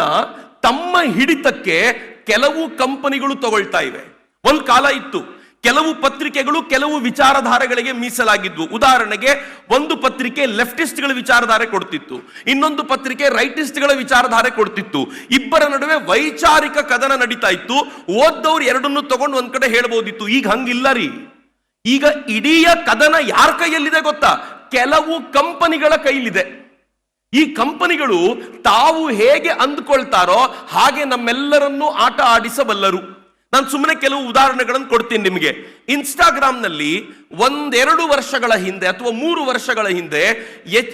ತಮ್ಮ ಹಿಡಿತಕ್ಕೆ ಕೆಲವು ಕಂಪನಿಗಳು ತಗೊಳ್ತಾ ಇವೆ. ಒಂದು ಕಾಲ ಇತ್ತು. ಕೆಲವು ಪತ್ರಿಕೆಗಳು ಕೆಲವು ವಿಚಾರಧಾರೆಗಳಿಗೆ ಮೀಸಲಾಗಿದ್ವು. ಉದಾಹರಣೆಗೆ, ಒಂದು ಪತ್ರಿಕೆ ಲೆಫ್ಟಿಸ್ಟ್ಗಳ ವಿಚಾರಧಾರೆ ಕೊಡ್ತಿತ್ತು. ಇನ್ನೊಂದು ಪತ್ರಿಕೆ ರೈಟಿಸ್ಟ್ಗಳ ವಿಚಾರಧಾರೆ ಕೊಡ್ತಿತ್ತು. ಇಬ್ಬರ ನಡುವೆ ವೈಚಾರಿಕ ಕದನ ನಡೀತಾ ಇತ್ತು. ಓದ್ದವ್ರು ಎರಡನ್ನು ತಗೊಂಡು ಒಂದ್ ಕಡೆ ಹೇಳ್ಬೋದಿತ್ತು. ಈಗ ಹಂಗಿಲ್ಲ ರೀ. ಈಗ ಇಡೀ ಕದನ ಯಾರ ಕೈಯಲ್ಲಿದೆ ಗೊತ್ತಾ? ಕೆಲವು ಕಂಪನಿಗಳ ಕೈಲಿದೆ. ಈ ಕಂಪನಿಗಳು ತಾವು ಹೇಗೆ ಅಂದ್ಕೊಳ್ತಾರೋ ಹಾಗೆ ನಮ್ಮೆಲ್ಲರನ್ನೂ ಆಟ ಆಡಿಸಬಲ್ಲರು. ನಾನು ಸುಮ್ಮನೆ ಕೆಲವು ಉದಾಹರಣೆಗಳನ್ನು ಕೊಡ್ತೀನಿ ನಿಮಗೆ. ಇನ್ಸ್ಟಾಗ್ರಾಮ್ನಲ್ಲಿ ಒಂದೆರಡು ವರ್ಷಗಳ ಹಿಂದೆ ಅಥವಾ ಮೂರು ವರ್ಷಗಳ ಹಿಂದೆ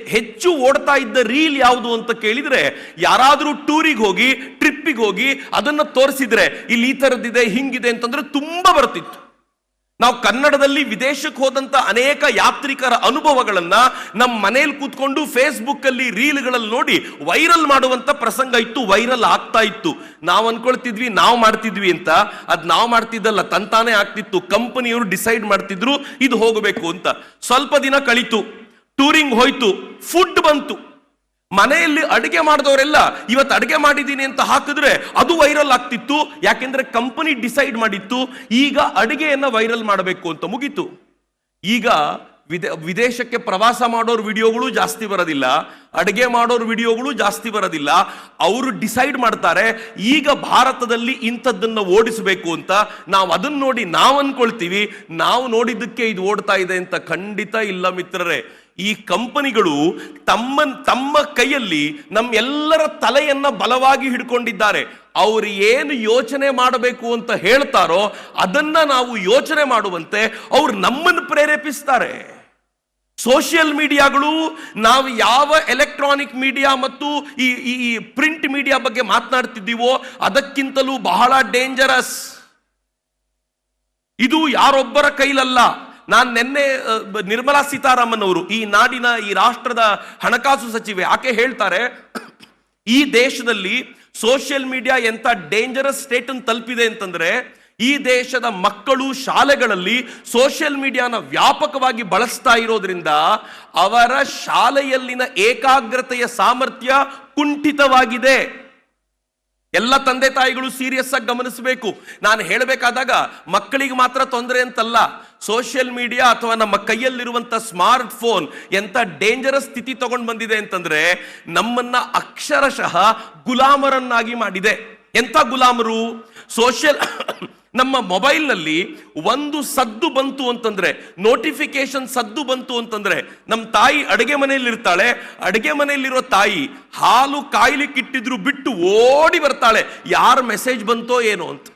ಹೆಚ್ಚು ಓಡ್ತಾ ಇದ್ದ ರೀಲ್ ಯಾವುದು ಅಂತ ಕೇಳಿದ್ರೆ ಯಾರಾದರೂ ಟೂರಿಗೆ ಹೋಗಿ, ಟ್ರಿಪ್ಪಿಗೆ ಹೋಗಿ ಅದನ್ನ ತೋರಿಸಿದ್ರೆ, ಇಲ್ಲಿ ಈ ಥರದ್ದಿದೆ ಹಿಂಗಿದೆ ಅಂತಂದ್ರೆ ತುಂಬಾ ಬರ್ತಿತ್ತು. ನಾವು ಕನ್ನಡದಲ್ಲಿ ವಿದೇಶಕ್ಕೆ ಹೋದಂತ ಅನೇಕ ಯಾತ್ರಿಕರ ಅನುಭವಗಳನ್ನ ನಮ್ಮ ಮನೇಲಿ ಕೂತ್ಕೊಂಡು ಫೇಸ್ಬುಕ್ ಅಲ್ಲಿ ರೀಲ್ಗಳಲ್ಲಿ ನೋಡಿ ವೈರಲ್ ಮಾಡುವಂತ ಪ್ರಸಂಗ ಇತ್ತು, ವೈರಲ್ ಆಗ್ತಾ ಇತ್ತು. ನಾವು ಅನ್ಕೊಳ್ತಿದ್ವಿ, ನಾವು ಮಾಡ್ತಿದ್ವಿ ಅಂತ. ಅದ್ ನಾವು ಮಾಡ್ತಿದ್ದಲ್ಲ, ತಂತಾನೆ ಆಗ್ತಿತ್ತು. ಕಂಪನಿಯವರು ಡಿಸೈಡ್ ಮಾಡ್ತಿದ್ರು, ಇದು ಹೋಗಬೇಕು ಅಂತ. ಸ್ವಲ್ಪ ದಿನ ಕಳೀತು, ಟೂರಿಂಗ್ ಹೋಯ್ತು, ಫುಡ್ ಬಂತು. ಮನೆಯಲ್ಲಿ ಅಡುಗೆ ಮಾಡಿದವರೆಲ್ಲ, ಇವತ್ತು ಅಡುಗೆ ಮಾಡಿದ್ದೀನಿ ಅಂತ ಹಾಕಿದ್ರೆ ಅದು ವೈರಲ್ ಆಗ್ತಿತ್ತು. ಯಾಕೆಂದ್ರೆ ಕಂಪನಿ ಡಿಸೈಡ್ ಮಾಡಿತ್ತು, ಈಗ ಅಡುಗೆಯನ್ನು ವೈರಲ್ ಮಾಡಬೇಕು ಅಂತ ಮುಗೀತು. ಈಗ ವಿದೇ, ವಿದೇಶಕ್ಕೆ ಪ್ರವಾಸ ಮಾಡೋರ್ ವಿಡಿಯೋಗಳು ಜಾಸ್ತಿ ಬರೋದಿಲ್ಲ, ಅಡುಗೆ ಮಾಡೋರ್ ವಿಡಿಯೋಗಳು ಜಾಸ್ತಿ ಬರೋದಿಲ್ಲ. ಅವರು ಡಿಸೈಡ್ ಮಾಡ್ತಾರೆ, ಈಗ ಭಾರತದಲ್ಲಿ ಇಂಥದ್ದನ್ನು ಓಡಿಸಬೇಕು ಅಂತ ನಾವು ಅದನ್ನು ನೋಡಿ ನಾವು ಅನ್ಕೊಳ್ತೀವಿ, ನಾವು ನೋಡಿದ್ದಕ್ಕೆ ಇದು ಓಡ್ತಾ ಇದೆ ಅಂತ ಖಂಡಿತ ಇಲ್ಲ ಮಿತ್ರರೇ. ಈ ಕಂಪನಿಗಳು ತಮ್ಮ ತಮ್ಮ ಕೈಯಲ್ಲಿ ನಮ್ಮೆಲ್ಲರ ತಲೆಯನ್ನ ಬಲವಾಗಿ ಹಿಡ್ಕೊಂಡಿದ್ದಾರೆ. ಅವರು ಏನು ಯೋಚನೆ ಮಾಡಬೇಕು ಅಂತ ಹೇಳ್ತಾರೋ ಅದನ್ನ ನಾವು ಯೋಚನೆ ಮಾಡುವಂತೆ ಅವ್ರು ನಮ್ಮನ್ನು ಪ್ರೇರೇಪಿಸ್ತಾರೆ. ಸೋಷಿಯಲ್ ಮೀಡಿಯಾಗಳು ನಾವು ಯಾವ ಎಲೆಕ್ಟ್ರಾನಿಕ್ ಮೀಡಿಯಾ ಮತ್ತು ಈ ಈ ಪ್ರಿಂಟ್ ಮೀಡಿಯಾ ಬಗ್ಗೆ ಮಾತನಾಡ್ತಿದ್ದೀವೋ ಅದಕ್ಕಿಂತಲೂ ಬಹಳ ಡೇಂಜರಸ್. ಇದು ಯಾರೊಬ್ಬರ ಕೈಲಲ್ಲ. ನಾನು ನಿನ್ನೆ ನಿರ್ಮಲಾ ಸೀತಾರಾಮನ್ ಅವರು ಈ ನಾಡಿನ, ಈ ರಾಷ್ಟ್ರದ ಹಣಕಾಸು ಸಚಿವೆ, ಆಕೆ ಹೇಳ್ತಾರೆ, ಈ ದೇಶದಲ್ಲಿ ಸೋಷಿಯಲ್ ಮೀಡಿಯಾ ಎಂತ ಡೇಂಜರಸ್ ಸ್ಟೇಟ್ ಅನ್ನು ತಲುಪಿದೆ ಅಂತಂದ್ರೆ, ಈ ದೇಶದ ಮಕ್ಕಳು ಶಾಲೆಗಳಲ್ಲಿ ಸೋಷಿಯಲ್ ಮೀಡಿಯಾನ ವ್ಯಾಪಕವಾಗಿ ಬಳಸ್ತಾ ಇರೋದ್ರಿಂದ ಅವರ ಶಾಲೆಯಲ್ಲಿನ ಏಕಾಗ್ರತೆಯ ಸಾಮರ್ಥ್ಯ ಕುಂಠಿತವಾಗಿದೆ. ಎಲ್ಲ ತಂದೆ ತಾಯಿಗಳು ಸೀರಿಯಸ್ ಆಗಿ ಗಮನಿಸಬೇಕು. ನಾನು ಹೇಳಬೇಕಾದಾಗ ಮಕ್ಕಳಿಗೆ ಮಾತ್ರ ತೊಂದರೆ ಅಂತಲ್ಲ. ಸೋಷಿಯಲ್ ಮೀಡಿಯಾ ಅಥವಾ ನಮ್ಮ ಕೈಯಲ್ಲಿರುವಂಥ ಸ್ಮಾರ್ಟ್ ಫೋನ್ ಎಂತ ಡೇಂಜರಸ್ ಸ್ಥಿತಿ ತಗೊಂಡು ಬಂದಿದೆ ಅಂತಂದ್ರೆ ನಮ್ಮನ್ನ ಅಕ್ಷರಶಃ ಗುಲಾಮರನ್ನಾಗಿ ಮಾಡಿದೆ. ಎಂತ ಗುಲಾಮರು? ಸೋಷಿಯಲ್ ನಮ್ಮ ಮೊಬೈಲ್ನಲ್ಲಿ ಒಂದು ಸದ್ದು ಬಂತು ಅಂತಂದ್ರೆ ನೋಟಿಫಿಕೇಶನ್ ಸದ್ದು ಬಂತು ಅಂತಂದ್ರೆ ನಮ್ಮ ತಾಯಿ ಅಡುಗೆ ಮನೆಯಲ್ಲಿ ಇರ್ತಾಳೆ ಅಡುಗೆ ಮನೆಯಲ್ಲಿರೋ ತಾಯಿ ಹಾಲು ಕಾಯ್ಲಿಕ್ಕಿಟ್ಟಿದ್ರು ಬಿಟ್ಟು ಓಡಿ ಬರ್ತಾಳೆ, ಯಾರ ಮೆಸೇಜ್ ಬಂತೋ ಏನೋ ಅಂತ.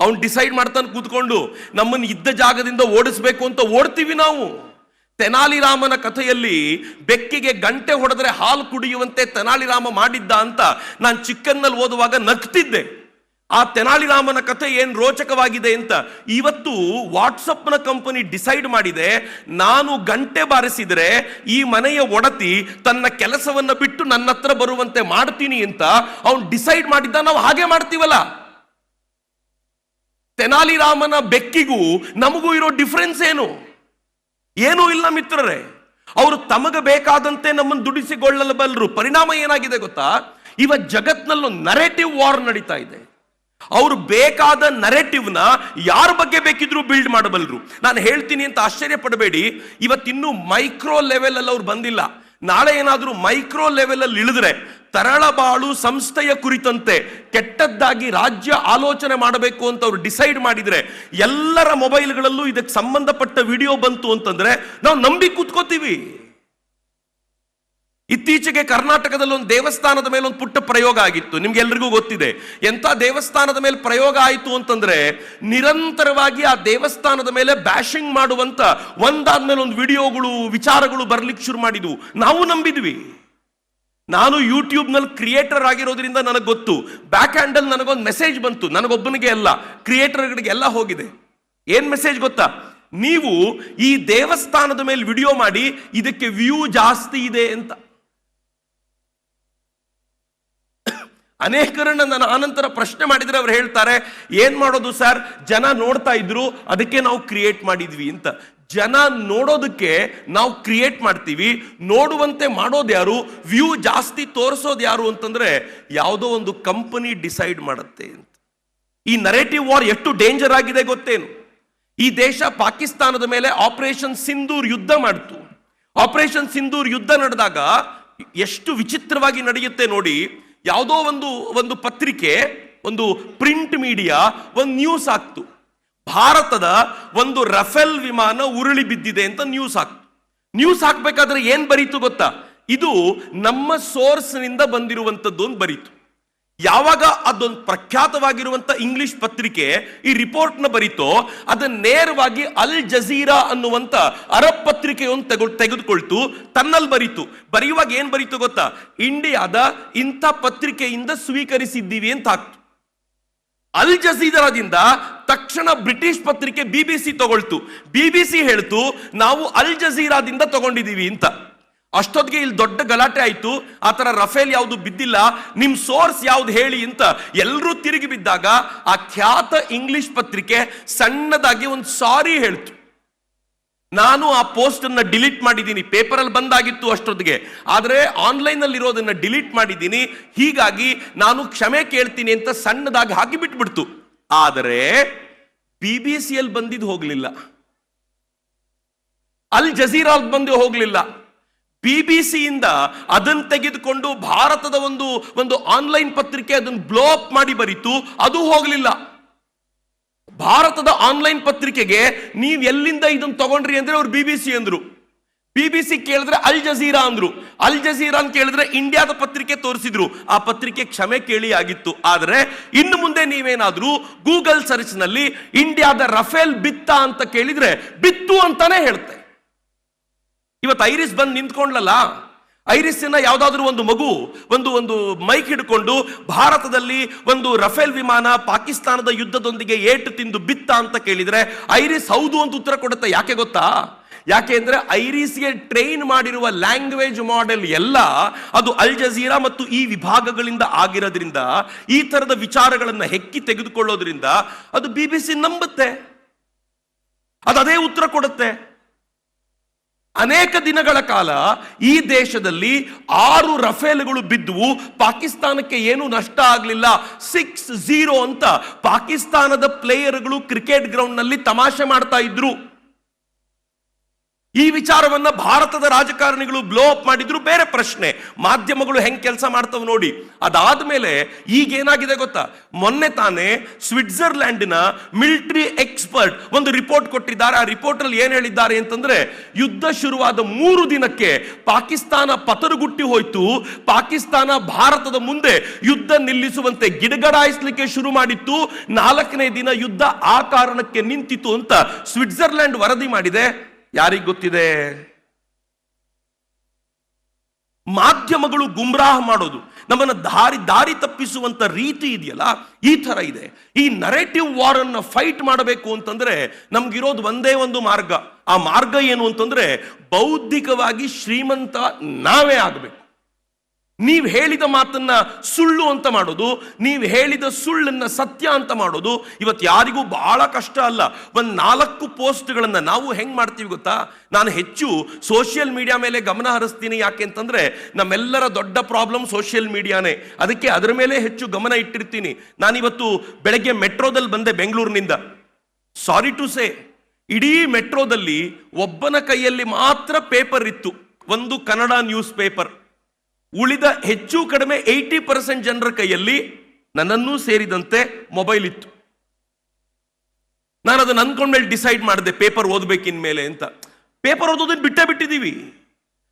ಅವ್ನು ಡಿಸೈಡ್ ಮಾಡ್ತಾನೆ ಕೂತ್ಕೊಂಡು ನಮ್ಮನ್ನು ಇದ್ದ ಜಾಗದಿಂದ ಓಡಿಸ್ಬೇಕು ಅಂತ ಓಡ್ತೀವಿ ನಾವು. ತೆನಾಲಿರಾಮನ ಕಥೆಯಲ್ಲಿ ಬೆಕ್ಕಿಗೆ ಗಂಟೆ ಹೊಡೆದ್ರೆ ಹಾಲು ಕುಡಿಯುವಂತೆ ತೆನಾಲಿರಾಮ ಮಾಡಿದ್ದ ಅಂತ ನಾನು ಚಿಕ್ಕನ್ನಲ್ಲಿ ಓದುವಾಗ ನಗ್ತಿದ್ದೆ. ಆ ತೆನಾಲಿರಾಮನ ಕಥೆ ಏನ್ ರೋಚಕವಾಗಿದೆ ಅಂತ ಇವತ್ತು ವಾಟ್ಸಪ್ನ ಕಂಪನಿ ಡಿಸೈಡ್ ಮಾಡಿದೆ, ನಾನು ಗಂಟೆ ಬಾರಿಸಿದರೆ ಈ ಮನೆಯ ಒಡತಿ ತನ್ನ ಕೆಲಸವನ್ನ ಬಿಟ್ಟು ನನ್ನ ಹತ್ರ ಬರುವಂತೆ ಮಾಡ್ತೀನಿ ಅಂತ ಅವನು ಡಿಸೈಡ್ ಮಾಡಿದ್ದ ನಾವು ಹಾಗೆ ಮಾಡ್ತೀವಲ್ಲ. ತೆನಾಲಿರಾಮನ ಬೆಕ್ಕಿಗೂ ನಮಗೂ ಇರೋ ಡಿಫ್ರೆನ್ಸ್ ಏನು? ಏನೂ ಇಲ್ಲ ಮಿತ್ರರೇ. ಅವರು ತಮಗೆ ಬೇಕಾದಂತೆ ನಮ್ಮನ್ನು ದುಡಿಸಿಕೊಳ್ಳಬಲ್ಲರು. ಪರಿಣಾಮ ಏನಾಗಿದೆ ಗೊತ್ತಾ? ಇವ ಜಗತ್ನಲ್ಲೂ ನರೇಟಿವ್ ವಾರ್ ನಡೀತಾ ಇದೆ. ಅವರು ಬೇಕಾದ ನರೇಟಿವ್ನ ಯಾರ ಬಗ್ಗೆ ಬೇಕಿದ್ರೂ ಬಿಲ್ಡ್ ಮಾಡಬಲ್ಲರು ನಾನು ಹೇಳ್ತೀನಿ ಅಂತ ಆಶ್ಚರ್ಯ ಪಡಬೇಡಿ. ಇವತ್ತಿನ್ನೂ ಮೈಕ್ರೋ ಲೆವೆಲ್ ಅಲ್ಲಿ ಅವ್ರು ಬಂದಿಲ್ಲ. ನಾಳೆ ಏನಾದರೂ ಮೈಕ್ರೋ ಲೆವೆಲಲ್ಲಿ ಇಳಿದ್ರೆ ತರಳಬಾಳು ಸಂಸ್ಥೆಯ ಕುರಿತಂತೆ ಕೆಟ್ಟದ್ದಾಗಿ ರಾಜ್ಯ ಆಲೋಚನೆ ಮಾಡಬೇಕು ಅಂತ ಅವ್ರು ಡಿಸೈಡ್ ಮಾಡಿದ್ರೆ ಎಲ್ಲರ ಮೊಬೈಲ್ಗಳಲ್ಲೂ ಇದಕ್ಕೆ ಸಂಬಂಧಪಟ್ಟ ವಿಡಿಯೋ ಬಂತು ಅಂತಂದ್ರೆ ನಾವು ನಂಬಿ ಕೂತ್ಕೋತೀವಿ. ಇತ್ತೀಚೆಗೆ ಕರ್ನಾಟಕದಲ್ಲಿ ಒಂದು ದೇವಸ್ಥಾನದ ಮೇಲೆ ಒಂದು ಪುಟ್ಟ ಪ್ರಯೋಗ ಆಗಿತ್ತು. ನಿಮ್ಗೆ ಎಲ್ರಿಗೂ ಗೊತ್ತಿದೆ. ಎಂತ ದೇವಸ್ಥಾನದ ಮೇಲೆ ಪ್ರಯೋಗ ಆಯಿತು ಅಂತಂದ್ರೆ ನಿರಂತರವಾಗಿ ಆ ದೇವಸ್ಥಾನದ ಮೇಲೆ ಬ್ಯಾಶಿಂಗ್ ಮಾಡುವಂತ ಒಂದಾದ್ಮೇಲೆ ಒಂದು ವಿಡಿಯೋಗಳು, ವಿಚಾರಗಳು ಬರ್ಲಿಕ್ಕೆ ಶುರು ಮಾಡಿದ್ವು. ನಾವು ನಂಬಿದ್ವಿ. ನಾನು ಯೂಟ್ಯೂಬ್ನಲ್ಲಿ ಕ್ರಿಯೇಟರ್ ಆಗಿರೋದ್ರಿಂದ ನನಗೆ ಗೊತ್ತು. ಬ್ಯಾಕ್ ಹ್ಯಾಂಡಲ್ ನನಗೊಂದು ಮೆಸೇಜ್ ಬಂತು. ನನಗೊಬ್ಬನಿಗೆ ಅಲ್ಲ, ಕ್ರಿಯೇಟರ್ಗಳಿಗೆ ಎಲ್ಲ ಹೋಗಿದೆ. ಏನ್ ಮೆಸೇಜ್ ಗೊತ್ತಾ? ನೀವು ಈ ದೇವಸ್ಥಾನದ ಮೇಲೆ ವಿಡಿಯೋ ಮಾಡಿ, ಇದಕ್ಕೆ ವ್ಯೂ ಜಾಸ್ತಿ ಇದೆ ಅಂತ. ಅನೇಕರನ್ನ ನನ್ನ ಆನಂತರ ಪ್ರಶ್ನೆ ಮಾಡಿದ್ರೆ ಅವ್ರು ಹೇಳ್ತಾರೆ, ಏನ್ ಮಾಡೋದು ಸರ್? ಜನ ನೋಡ್ತಾ ಇದ್ರು, ಅದಕ್ಕೆ ನಾವು ಕ್ರಿಯೇಟ್ ಮಾಡಿದ್ವಿ ಅಂತ. ಜನ ನೋಡೋದಕ್ಕೆ ನಾವು ಕ್ರಿಯೇಟ್ ಮಾಡ್ತೀವಿ. ನೋಡುವಂತೆ ಮಾಡೋದು ಯಾರು? ವ್ಯೂ ಜಾಸ್ತಿ ತೋರಿಸೋದು ಯಾರು ಅಂತಂದ್ರೆ, ಯಾವುದೋ ಒಂದು ಕಂಪನಿ ಡಿಸೈಡ್ ಮಾಡುತ್ತೆ ಅಂತ. ಈ ನರೇಟಿವ್ ವಾರ್ ಎಷ್ಟು ಡೇಂಜರ್ ಆಗಿದೆ ಗೊತ್ತೇನು? ಈ ದೇಶ ಪಾಕಿಸ್ತಾನದ ಮೇಲೆ ಆಪರೇಷನ್ ಸಿಂಧೂರ್ ಯುದ್ಧ ಮಾಡಿತು. ಆಪರೇಷನ್ ಸಿಂಧೂರ್ ಯುದ್ಧ ನಡೆದಾಗ ಎಷ್ಟು ವಿಚಿತ್ರವಾಗಿ ನಡೆಯುತ್ತೆ ನೋಡಿ ಯಾವುದೋ ಒಂದು ಒಂದು ಪತ್ರಿಕೆ, ಒಂದು ಪ್ರಿಂಟ್ ಮೀಡಿಯಾ ಒಂದು ನ್ಯೂಸ್ ಆಗ್ತು. ಭಾರತದ ಒಂದು ರಫೇಲ್ ವಿಮಾನ ಉರುಳಿ ಬಿದ್ದಿದೆ ಅಂತ ನ್ಯೂಸ್ ಹಾಕ್ತು ನ್ಯೂಸ್ ಹಾಕ್ಬೇಕಾದ್ರೆ ಏನ್ ಬರೀತು ಗೊತ್ತಾ? ಇದು ನಮ್ಮ ಸೋರ್ಸ್ನಿಂದ ಬಂದಿರುವಂಥದ್ದು ಅಂತ ಬರೀತು. ಯಾವಾಗ ಅದೊಂದು ಪ್ರಖ್ಯಾತವಾಗಿರುವಂತ ಇಂಗ್ಲಿಷ್ ಪತ್ರಿಕೆ ಈ ರಿಪೋರ್ಟ್ನ ಬರೀತೋ ಅದನ್ನ ನೇರವಾಗಿ ಅಲ್ ಜಜೀರಾ ಅನ್ನುವಂತ ಅರಬ್ ಪತ್ರಿಕೆಯನ್ನು ತೆಗೆ, ತೆಗೆದುಕೊಳ್ತು, ತನ್ನಲ್ಲಿ ಬರೀತು. ಬರೆಯುವಾಗ ಏನ್ ಬರೀತು ಗೊತ್ತಾ? ಇಂಡಿಯಾದ ಇಂಥ ಪತ್ರಿಕೆಯಿಂದ ಸ್ವೀಕರಿಸಿದ್ದೀವಿ ಅಂತ ಹಾಕ್ತು ಅಲ್ ಜಜೀರಾದಿಂದ ತಕ್ಷಣ ಬ್ರಿಟಿಷ್ ಪತ್ರಿಕೆ ಬಿಬಿಸಿ ತಗೊಳ್ತು. ಬಿಬಿಸಿ ಹೇಳ್ತು, ನಾವು ಅಲ್ ಜಜೀರಾದಿಂದ ತಗೊಂಡಿದೀವಿ ಅಂತ. ಅಷ್ಟೊತ್ತಿಗೆ ಇಲ್ಲಿ ದೊಡ್ಡ ಗಲಾಟೆ ಆಯಿತು. ಆ ಥರ ರಫೇಲ್ ಯಾವುದು ಬಿದ್ದಿಲ್ಲ. ನಿಮ್ಮ ಸೋರ್ಸ್ ಯಾವ್ದು ಹೇಳಿ ಅಂತ ಎಲ್ಲರೂ ತಿರುಗಿ ಬಿದ್ದಾಗ ಆ ಖ್ಯಾತ ಇಂಗ್ಲಿಷ್ ಪತ್ರಿಕೆ ಸಣ್ಣದಾಗಿ ಒಂದು ಸಾರಿ ಹೇಳ್ತು. ನಾನು ಆ ಪೋಸ್ಟ್ ಅನ್ನ ಡಿಲೀಟ್ ಮಾಡಿದ್ದೀನಿ. ಪೇಪರಲ್ಲಿ ಬಂದಾಗಿತ್ತು ಅಷ್ಟೊತ್ತಿಗೆ. ಆದರೆ ಆನ್ಲೈನ್ ಅಲ್ಲಿ ಇರೋದನ್ನ ಡಿಲೀಟ್ ಮಾಡಿದ್ದೀನಿ. ಹೀಗಾಗಿ ನಾನು ಕ್ಷಮೆ ಕೇಳ್ತೀನಿ ಅಂತ ಸಣ್ಣದಾಗಿ ಹಾಕಿ ಬಿಟ್ಬಿಡ್ತು. ಆದರೆ ಬಿ ಬಿ ಸಿಯಲ್ಲಿ ಬಂದಿದ್ದು ಹೋಗಲಿಲ್ಲ. ಅಲ್ ಜಜೀರಾಲ್ ಬಂದು ಹೋಗ್ಲಿಲ್ಲ. ಬಿ ಬಿ ಸಿಯಿಂದ ಅದನ್ನು ತೆಗೆದುಕೊಂಡು ಭಾರತದ ಒಂದು ಒಂದು ಆನ್ಲೈನ್ ಪತ್ರಿಕೆ ಅದನ್ನು ಬ್ಲೋ ಅಪ್ ಮಾಡಿ ಬರೀತು, ಅದು ಹೋಗಲಿಲ್ಲ. ಭಾರತದ ಆನ್ಲೈನ್ ಪತ್ರಿಕೆಗೆ ನೀವು ಎಲ್ಲಿಂದ ಇದನ್ನು ತಗೊಂಡ್ರಿ ಅಂದ್ರೆ ಅವ್ರು ಬಿ ಬಿ ಸಿ ಅಂದ್ರು. ಬಿ ಬಿ ಸಿ ಕೇಳಿದ್ರೆ ಅಲ್ ಜಜೀರಾ ಅಂದ್ರು. ಅಲ್ ಜಜೀರಾ ಅಂತ ಕೇಳಿದ್ರೆ ಇಂಡಿಯಾದ ಪತ್ರಿಕೆ ತೋರಿಸಿದ್ರು. ಆ ಪತ್ರಿಕೆ ಕ್ಷಮೆ ಕೇಳಿ ಆಗಿತ್ತು. ಆದರೆ ಇನ್ನು ಮುಂದೆ ನೀವೇನಾದ್ರೂ ಗೂಗಲ್ ಸರ್ಚ್ನಲ್ಲಿ ಇಂಡಿಯಾದ ರಫೇಲ್ ಬಿತ್ತ ಅಂತ ಕೇಳಿದ್ರೆ ಬಿತ್ತು ಅಂತಾನೆ ಹೇಳ್ತೆ. ಇವತ್ತು ಐರಿಸ್ ಬಂದು ನಿಂತ್ಕೊಂಡ್ಲಲ್ಲ? ಐರಿಸ್ನ ಯಾವುದಾದ್ರೂ ಒಂದು ಮಗು, ಒಂದು ಒಂದು ಮೈಕ್ ಹಿಡ್ಕೊಂಡು ಭಾರತದಲ್ಲಿ ಒಂದು ರಫೇಲ್ ವಿಮಾನ ಪಾಕಿಸ್ತಾನದ ಯುದ್ಧದೊಂದಿಗೆ ಏಟು ತಿಂದು ಬಿತ್ತ ಅಂತ ಕೇಳಿದ್ರೆ ಐರಿಸ್ ಹೌದು ಅಂತ ಉತ್ತರ ಕೊಡುತ್ತೆ, ಯಾಕೆ ಗೊತ್ತಾ? ಯಾಕೆ ಅಂದರೆ ಐರಿಸ್ಗೆ ಟ್ರೈನ್ ಮಾಡಿರುವ ಲ್ಯಾಂಗ್ವೇಜ್ ಮಾಡೆಲ್ ಎಲ್ಲ ಅದು ಅಲ್ ಜಜೀರಾ ಮತ್ತು ಈ ವಿಭಾಗಗಳಿಂದ ಆಗಿರೋದ್ರಿಂದ, ಈ ತರದ ವಿಚಾರಗಳನ್ನ ಹೆಕ್ಕಿ ತೆಗೆದುಕೊಳ್ಳೋದ್ರಿಂದ ಅದು ಬಿ ಬಿ ಸಿ ನಂಬುತ್ತೆ. ಅದು ಅದೇ ಉತ್ತರ ಕೊಡುತ್ತೆ. ಅನೇಕ ದಿನಗಳ ಕಾಲ ಈ ದೇಶದಲ್ಲಿ ಆರು ರಫೇಲ್ಗಳು ಬಿದ್ದುವು. ಪಾಕಿಸ್ತಾನಕ್ಕೆ ಏನು ನಷ್ಟ ಆಗಲಿಲ್ಲ. ಸಿಕ್ಸ್ ಝೀರೋ ಅಂತ ಪಾಕಿಸ್ತಾನದ ಪ್ಲೇಯರ್ಗಳು ಕ್ರಿಕೆಟ್ ಗ್ರೌಂಡ್ನಲ್ಲಿ ತಮಾಷೆ ಮಾಡ್ತಾ ಇದ್ರು. ಈ ವಿಚಾರವನ್ನ ಭಾರತದ ರಾಜಕಾರಣಿಗಳು ಬ್ಲೋ ಅಪ್ ಮಾಡಿದ್ರು ಬೇರೆ ಪ್ರಶ್ನೆ. ಮಾಧ್ಯಮಗಳು ಹೆಂಗ್ ಕೆಲಸ ಮಾಡ್ತವೆ ನೋಡಿ. ಅದಾದ್ಮೇಲೆ ಈಗ ಏನಾಗಿದೆ ಗೊತ್ತಾ? ಮೊನ್ನೆ ತಾನೇ ಸ್ವಿಟ್ಜರ್ಲ್ಯಾಂಡಿನ ಮಿಲಿಟರಿ ಎಕ್ಸ್ಪರ್ಟ್ ಒಂದು ರಿಪೋರ್ಟ್ ಕೊಟ್ಟಿದ್ದಾರೆ. ಆ ರಿಪೋರ್ಟ್ ಅಲ್ಲಿ ಏನ್ ಹೇಳಿದ್ದಾರೆ ಅಂತಂದ್ರೆ, ಯುದ್ಧ ಶುರುವಾದ ಮೂರು ದಿನಕ್ಕೆ ಪಾಕಿಸ್ತಾನ ಪತರುಗುಟ್ಟಿ ಹೋಯ್ತು. ಪಾಕಿಸ್ತಾನ ಭಾರತದ ಮುಂದೆ ಯುದ್ಧ ನಿಲ್ಲಿಸುವಂತೆ ಗಿಡಗಡಾಯಿಸ್ಲಿಕ್ಕೆ ಶುರು ಮಾಡಿತ್ತು. ನಾಲ್ಕನೇ ದಿನ ಯುದ್ಧ ಆ ಕಾರಣಕ್ಕೆ ನಿಂತಿತು ಅಂತ ಸ್ವಿಟ್ಜರ್ಲ್ಯಾಂಡ್ ವರದಿ ಮಾಡಿದೆ. ಯಾರಿಗ್ ಗೊತ್ತಿದೆ? ಮಾಧ್ಯಮಗಳು ಗುಮ್ರಾಹ ಮಾಡೋದು. ನಮ್ಮನ್ನು ದಾರಿ ದಾರಿ ತಪ್ಪಿಸುವಂತ ರೀತಿ ಇದೆಯಲ್ಲ, ಈ ತರ ಇದೆ. ಈ ನರೇಟಿವ್ ವಾರ್ ಅನ್ನ ಫೈಟ್ ಮಾಡಬೇಕು ಅಂತಂದ್ರೆ ನಮ್ಗಿರೋದು ಒಂದೇ ಒಂದು ಮಾರ್ಗ. ಆ ಮಾರ್ಗ ಏನು ಅಂತಂದ್ರೆ ಬೌದ್ಧಿಕವಾಗಿ ಶ್ರೀಮಂತ ನಾವೇ ಆಗಬೇಕು. ನೀವು ಹೇಳಿದ ಮಾತನ್ನ ಸುಳ್ಳು ಅಂತ ಮಾಡೋದು, ನೀವು ಹೇಳಿದ ಸುಳ್ಳನ್ನ ಸತ್ಯ ಅಂತ ಮಾಡೋದು ಇವತ್ತು ಯಾರಿಗೂ ಬಹಳ ಕಷ್ಟ ಅಲ್ಲ. ಒಂದು ನಾಲ್ಕು ಪೋಸ್ಟ್ಗಳನ್ನು ನಾವು ಹೆಂಗ್ ಮಾಡ್ತೀವಿ ಗೊತ್ತಾ? ನಾನು ಹೆಚ್ಚು ಸೋಷಿಯಲ್ ಮೀಡಿಯಾ ಮೇಲೆ ಗಮನ ಹರಿಸ್ತೀನಿ ಯಾಕೆ ಅಂತಂದ್ರೆ ನಮ್ಮೆಲ್ಲರ ದೊಡ್ಡ ಪ್ರಾಬ್ಲಮ್ ಸೋಷಿಯಲ್ ಮೀಡಿಯಾನೇ. ಅದಕ್ಕೆ ಅದರ ಮೇಲೆ ಹೆಚ್ಚು ಗಮನ ಇಟ್ಟಿರ್ತೀನಿ. ನಾನಿವತ್ತು ಬೆಳಗ್ಗೆ ಮೆಟ್ರೋದಲ್ಲಿ ಬಂದೆ ಬೆಂಗಳೂರಿನಿಂದ. ಸಾರಿ ಟು ಸೇ, ಇಡೀ ಮೆಟ್ರೋದಲ್ಲಿ ಒಬ್ಬನ ಕೈಯಲ್ಲಿ ಮಾತ್ರ ಪೇಪರ್ ಇತ್ತು. ಒಂದು ಕನ್ನಡ ನ್ಯೂಸ್ ಪೇಪರ್. ಉಳಿದ ಹೆಚ್ಚು ಕಡಿಮೆ ಏಯ್ಟಿ ಪರ್ಸೆಂಟ್ ಜನರ ಕೈಯಲ್ಲಿ ನನ್ನನ್ನೂ ಸೇರಿದಂತೆ ಮೊಬೈಲ್ ಇತ್ತು. ನಾನು ಅದನ್ನ ಅನ್ಕೊಂಡ್ಮೇಲೆ ಡಿಸೈಡ್ ಮಾಡಿದೆ ಪೇಪರ್ ಓದ್ಬೇಕಿನ್ ಮೇಲೆ ಅಂತ. ಪೇಪರ್ ಓದೋದನ್ನ ಬಿಟ್ಟೇ ಬಿಟ್ಟಿದ್ದೀವಿ.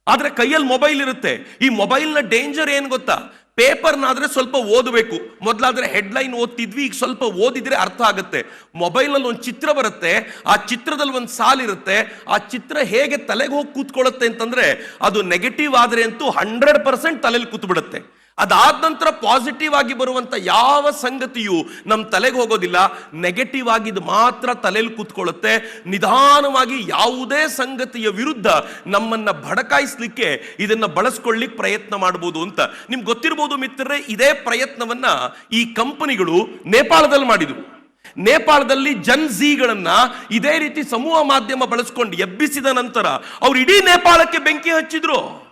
ಆದರೆ ಕೈಯಲ್ಲಿ ಮೊಬೈಲ್ ಇರುತ್ತೆ. ಈ ಮೊಬೈಲ್ನ ಡೇಂಜರ್ ಏನು ಗೊತ್ತಾ? ಪೇಪರ್ನಾದ್ರೆ ಸ್ವಲ್ಪ ಓದಬೇಕು. ಮೊದಲಾದರೆ ಹೆಡ್ಲೈನ್ ಓದ್ತಿದ್ವಿ, ಈಗ ಸ್ವಲ್ಪ ಓದಿದ್ರೆ ಅರ್ಥ ಆಗುತ್ತೆ. ಮೊಬೈಲಲ್ಲಿ ಒಂದು ಚಿತ್ರ ಬರುತ್ತೆ, ಆ ಚಿತ್ರದಲ್ಲಿ ಒಂದು ಸಾಲಿರುತ್ತೆ ಆ ಚಿತ್ರ ಹೇಗೆ ತಲೆಗೆ ಹೋಗಿ ಕೂತ್ಕೊಳ್ಳುತ್ತೆ ಅಂತಂದರೆ ಅದು ನೆಗೆಟಿವ್ ಆದರೆ ಅಂತೂ ಹಂಡ್ರೆಡ್ ಪರ್ಸೆಂಟ್ ತಲೆಯಲ್ಲಿ ಕೂತ್ಬಿಡುತ್ತೆ. ಅದಾದ ನಂತರ ಪಾಸಿಟಿವ್ ಆಗಿ ಬರುವಂತ ಯಾವ ಸಂಗತಿಯು ನಮ್ಮ ತಲೆಗೆ ಹೋಗೋದಿಲ್ಲ. ನೆಗೆಟಿವ್ ಆಗಿದ್ದು ಮಾತ್ರ ತಲೆಯಲ್ಲಿ ಕೂತ್ಕೊಳ್ಳುತ್ತೆ. ನಿಧಾನವಾಗಿ ಯಾವುದೇ ಸಂಗತಿಯ ವಿರುದ್ಧ ನಮ್ಮನ್ನ ಭಡಕಾಯಿಸ್ಲಿಕ್ಕೆ ಇದನ್ನ ಬಳಸ್ಕೊಳ್ಳಿಕ್ ಪ್ರಯತ್ನ ಮಾಡಬಹುದು ಅಂತ. ನಿಮ್ಗೆ ಗೊತ್ತಿರಬಹುದು ಮಿತ್ರರೇ, ಇದೇ ಪ್ರಯತ್ನವನ್ನ ಈ ಕಂಪನಿಗಳು ನೇಪಾಳದಲ್ಲಿ ಮಾಡಿದ್ರು. ನೇಪಾಳದಲ್ಲಿ ಜನ್ ಝೀಗಳನ್ನ ಇದೇ ರೀತಿ ಸಮೂಹ ಮಾಧ್ಯಮ ಬಳಸ್ಕೊಂಡು ಎಬ್ಬಿಸಿದ ನಂತರ ಅವ್ರು ಇಡೀ ನೇಪಾಳಕ್ಕೆ ಬೆಂಕಿ ಹಚ್ಚಿದ್ರು.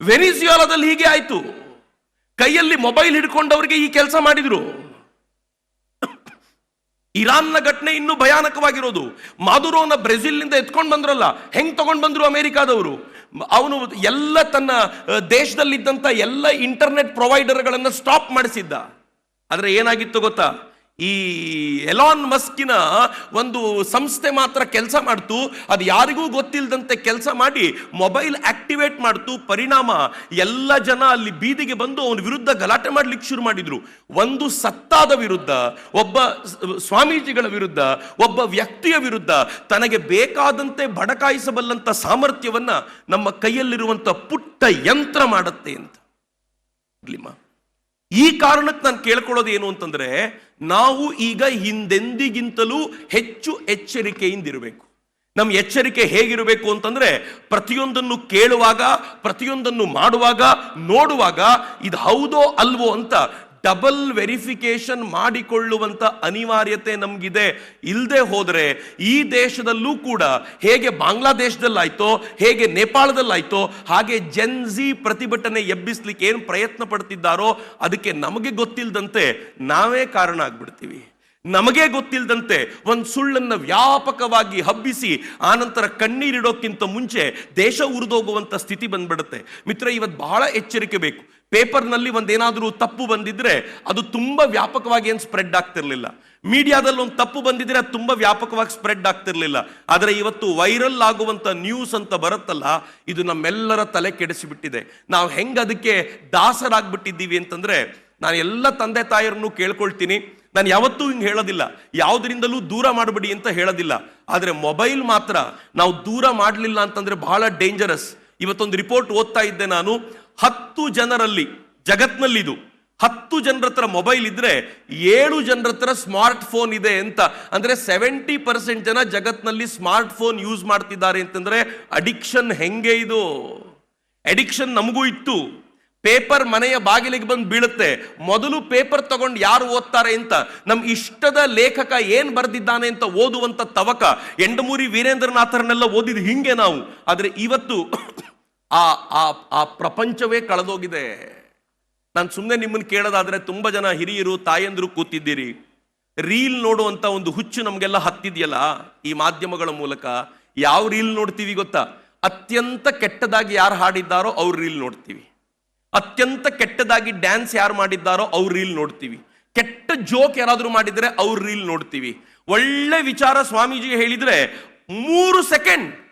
ವೆನಿಜುಯಾಲದಲ್ಲಿ ಹೀಗೆ ಆಯಿತು. ಕೈಯಲ್ಲಿ ಮೊಬೈಲ್ ಹಿಡ್ಕೊಂಡವರಿಗೆ ಈ ಕೆಲಸ ಮಾಡಿದ್ರು. ಇರಾನ್ನ ಘಟನೆ ಇನ್ನೂ ಭಯಾನಕವಾಗಿರೋದು. ಮಾದುರೋನ ಬ್ರೆಜಿಲ್ನಿಂದ ಎತ್ಕೊಂಡು ಬಂದ್ರಲ್ಲ, ಹೆಂಗ್ ತಗೊಂಡ್ ಬಂದ್ರು ಅಮೆರಿಕಾದವರು? ಅವನು ಎಲ್ಲ ತನ್ನ ದೇಶದಲ್ಲಿದ್ದಂಥ ಎಲ್ಲ ಇಂಟರ್ನೆಟ್ ಪ್ರೊವೈಡರ್ಗಳನ್ನು ಸ್ಟಾಪ್ ಮಾಡಿಸಿದ್ದ. ಆದ್ರೆ ಏನಾಗಿತ್ತು ಗೊತ್ತಾ? ಈ ಎಲಾನ್ ಮಸ್ಕಿನ ಒಂದು ಸಂಸ್ಥೆ ಮಾತ್ರ ಕೆಲಸ ಮಾಡ್ತು. ಅದು ಯಾರಿಗೂ ಗೊತ್ತಿಲ್ಲದಂತೆ ಕೆಲಸ ಮಾಡಿ ಮೊಬೈಲ್ ಆಕ್ಟಿವೇಟ್ ಮಾಡ್ತು. ಪರಿಣಾಮ ಎಲ್ಲ ಜನ ಅಲ್ಲಿ ಬೀದಿಗೆ ಬಂದು ಅವನ ವಿರುದ್ಧ ಗಲಾಟೆ ಮಾಡ್ಲಿಕ್ಕೆ ಶುರು ಮಾಡಿದ್ರು. ಒಂದು ಸತ್ತಾದ ವಿರುದ್ಧ, ಒಬ್ಬ ಸ್ವಾಮೀಜಿಗಳ ವಿರುದ್ಧ, ಒಬ್ಬ ವ್ಯಕ್ತಿಯ ವಿರುದ್ಧ ತನಗೆ ಬೇಕಾದಂತೆ ಬಡಕಾಯಿಸಬಲ್ಲಂಥ ಸಾಮರ್ಥ್ಯವನ್ನ ನಮ್ಮ ಕೈಯಲ್ಲಿರುವಂಥ ಪುಟ್ಟ ಯಂತ್ರ ಮಾಡುತ್ತೆ ಅಂತ. ಈ ಕಾರಣಕ್ಕೆ ನಾನು ಕೇಳ್ಕೊಳ್ಳೋದು ಏನು ಅಂತಂದ್ರೆ, ನಾವು ಈಗ ಹಿಂದೆಂದಿಗಿಂತಲೂ ಹೆಚ್ಚು ಎಚ್ಚರಿಕೆಯಿಂದ ಇರಬೇಕು ನಮ್ಮ ಎಚ್ಚರಿಕೆ ಹೇಗಿರಬೇಕು ಅಂತಂದ್ರೆ, ಪ್ರತಿಯೊಂದನ್ನು ಕೇಳುವಾಗ, ಪ್ರತಿಯೊಂದನ್ನು ಮಾಡುವಾಗ, ನೋಡುವಾಗ, ಇದು ಹೌದೋ ಅಲ್ವೋ ಅಂತ ಡಬಲ್ ವೆರಿಫಿಕೇಶನ್ ಮಾಡಿಕೊಳ್ಳುವಂತ ಅನಿವಾರ್ಯತೆ ನಮಗಿದೆ. ಇಲ್ಲದೆ ಹೋದರೆ ಈ ದೇಶದಲ್ಲೂ ಕೂಡ ಹೇಗೆ ಬಾಂಗ್ಲಾದೇಶದಲ್ಲಾಯ್ತೋ, ಹೇಗೆ ನೇಪಾಳದಲ್ಲಾಯ್ತೋ, ಹಾಗೆ ಜೆನ್ಜಿ ಪ್ರತಿಭಟನೆ ಎಬ್ಬಿಸ್ಲಿಕ್ಕೆ ಏನು ಪ್ರಯತ್ನ ಪಡ್ತಿದ್ದಾರೋ ಅದಕ್ಕೆ ನಮಗೆ ಗೊತ್ತಿಲ್ಲದಂತೆ ನಾವೇ ಕಾರಣ ಆಗ್ಬಿಡ್ತೀವಿ. ನಮಗೆ ಗೊತ್ತಿಲ್ಲದಂತೆ ಒಂದು ಸುಳ್ಳನ್ನು ವ್ಯಾಪಕವಾಗಿ ಹಬ್ಬಿಸಿ, ಆನಂತರ ಕಣ್ಣೀರಿಡೋಕ್ಕಿಂತ ಮುಂಚೆ ದೇಶ ಉರಿದೋಗುವಂಥ ಸ್ಥಿತಿ ಬಂದ್ಬಿಡುತ್ತೆ. ಮಿತ್ರ ಇವತ್ತು ಬಹಳ ಎಚ್ಚರಿಕೆ ಬೇಕು. ಪೇಪರ್ನಲ್ಲಿ ಒಂದೇನಾದರೂ ತಪ್ಪು ಬಂದಿದ್ರೆ ಅದು ತುಂಬ ವ್ಯಾಪಕವಾಗಿ ಏನು ಸ್ಪ್ರೆಡ್ ಆಗ್ತಿರ್ಲಿಲ್ಲ. ಮೀಡಿಯಾದಲ್ಲಿ ಒಂದು ತಪ್ಪು ಬಂದಿದ್ರೆ ಅದು ತುಂಬ ವ್ಯಾಪಕವಾಗಿ ಸ್ಪ್ರೆಡ್ ಆಗ್ತಿರ್ಲಿಲ್ಲ. ಆದರೆ ಇವತ್ತು ವೈರಲ್ ಆಗುವಂಥ ನ್ಯೂಸ್ ಅಂತ ಬರುತ್ತಲ್ಲ, ಇದು ನಮ್ಮೆಲ್ಲರ ತಲೆ ಕೆಡಿಸಿಬಿಟ್ಟಿದೆ. ನಾವು ಹೆಂಗೆ ಅದಕ್ಕೆ ದಾಸರಾಗ್ಬಿಟ್ಟಿದ್ದೀವಿ ಅಂತಂದರೆ, ನಾನು ಎಲ್ಲ ತಂದೆ ತಾಯಿಯರನ್ನು ಕೇಳ್ಕೊಳ್ತೀನಿ. ನಾನು ಯಾವತ್ತೂ ಹಿಂಗೆ ಹೇಳೋದಿಲ್ಲ. ಯಾವುದರಿಂದಲೂ ದೂರ ಮಾಡಬೇಡಿ ಅಂತ ಹೇಳೋದಿಲ್ಲ. ಆದರೆ ಮೊಬೈಲ್ ಮಾತ್ರ ನಾವು ದೂರ ಮಾಡಲಿಲ್ಲ ಅಂತಂದರೆ ಬಹಳ ಡೇಂಜರಸ್ ಇವತ್ತೊಂದು ರಿಪೋರ್ಟ್ ಓದ್ತಾ ಇದ್ದೆ ನಾನು. ಹತ್ತು ಜನರಲ್ಲಿ ಜಗತ್ನಲ್ಲಿ ಇದು ಹತ್ತು ಜನರ ಹತ್ರ ಮೊಬೈಲ್ ಇದ್ರೆ ಏಳು ಜನರ ಹತ್ರ ಸ್ಮಾರ್ಟ್ ಫೋನ್ ಇದೆ ಅಂತ. ಅಂದ್ರೆ ಸೆವೆಂಟಿ ಪರ್ಸೆಂಟ್ ಜನ ಜಗತ್ನಲ್ಲಿ ಸ್ಮಾರ್ಟ್ ಫೋನ್ ಯೂಸ್ ಮಾಡ್ತಿದ್ದಾರೆ ಅಂತಂದ್ರೆ ಅಡಿಕ್ಷನ್ ಹೆಂಗೆ ಇದು? ಅಡಿಕ್ಷನ್ ನಮಗೂ ಇತ್ತು. ಪೇಪರ್ ಮನೆಯ ಬಾಗಿಲಿಗೆ ಬಂದು ಬೀಳುತ್ತೆ. ಮೊದಲು ಪೇಪರ್ ತಗೊಂಡು ಯಾರು ಓದ್ತಾರೆ ಅಂತ. ನಮ್ಮ ಇಷ್ಟದ ಲೇಖಕ ಏನ್ ಬರೆದಿದ್ದಾನೆ ಅಂತ ಓದುವಂತ ತವಕ. ಎಂಡಮೂರಿ ವೀರೇಂದ್ರನಾಥರನ್ನೆಲ್ಲ ಓದಿದ್ ಹಿಂಗೆ ನಾವು. ಆದ್ರೆ ಇವತ್ತು ಆ ಆ ಆ ಪ್ರಪಂಚವೇ ಕಳೆದೋಗಿದೆ. ನಾನು ಸುಮ್ಮನೆ ನಿಮ್ಮನ್ನು ಕೇಳೋದಾದರೆ ತುಂಬ ಜನ ಹಿರಿಯರು, ತಾಯಂದರು ಕೂತಿದ್ದೀರಿ. ರೀಲ್ ನೋಡುವಂಥ ಒಂದು ಹುಚ್ಚು ನಮಗೆಲ್ಲ ಹತ್ತಿದೆಯಲ್ಲ ಈ ಮಾಧ್ಯಮಗಳ ಮೂಲಕ. ಯಾವ ರೀಲ್ ನೋಡ್ತೀವಿ ಗೊತ್ತಾ? ಅತ್ಯಂತ ಕೆಟ್ಟದಾಗಿ ಯಾರು ಹಾಡಿದ್ದಾರೋ ಅವ್ರ ರೀಲ್ ನೋಡ್ತೀವಿ. ಅತ್ಯಂತ ಕೆಟ್ಟದಾಗಿ ಡ್ಯಾನ್ಸ್ ಯಾರು ಮಾಡಿದ್ದಾರೋ ಅವ್ರ ರೀಲ್ ನೋಡ್ತೀವಿ. ಕೆಟ್ಟ ಜೋಕ್ ಯಾರಾದರೂ ಮಾಡಿದರೆ ಅವ್ರ ರೀಲ್ ನೋಡ್ತೀವಿ. ಒಳ್ಳೆ ವಿಚಾರ ಸ್ವಾಮೀಜಿ ಹೇಳಿದರೆ ಮೂರು ಸೆಕೆಂಡ್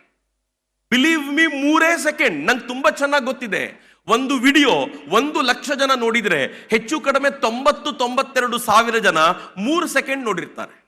ಬಿಲೀವ್ ಮೀ ಮೂರೇ ಸೆಕೆಂಡ್ ನಂಗೆ ತುಂಬ ಚೆನ್ನಾಗಿ ಗೊತ್ತಿದೆ. ಒಂದು ವಿಡಿಯೋ, ಒಂದು ಲಕ್ಷ ಜನ ನೋಡಿದ್ರೆ ಹೆಚ್ಚು ಕಡಿಮೆ ತೊಂಬತ್ತು, ತೊಂಬತ್ತೆರಡು ಸಾವಿರ ಜನ ಮೂರು ಸೆಕೆಂಡ್ ನೋಡಿರ್ತಾರೆ.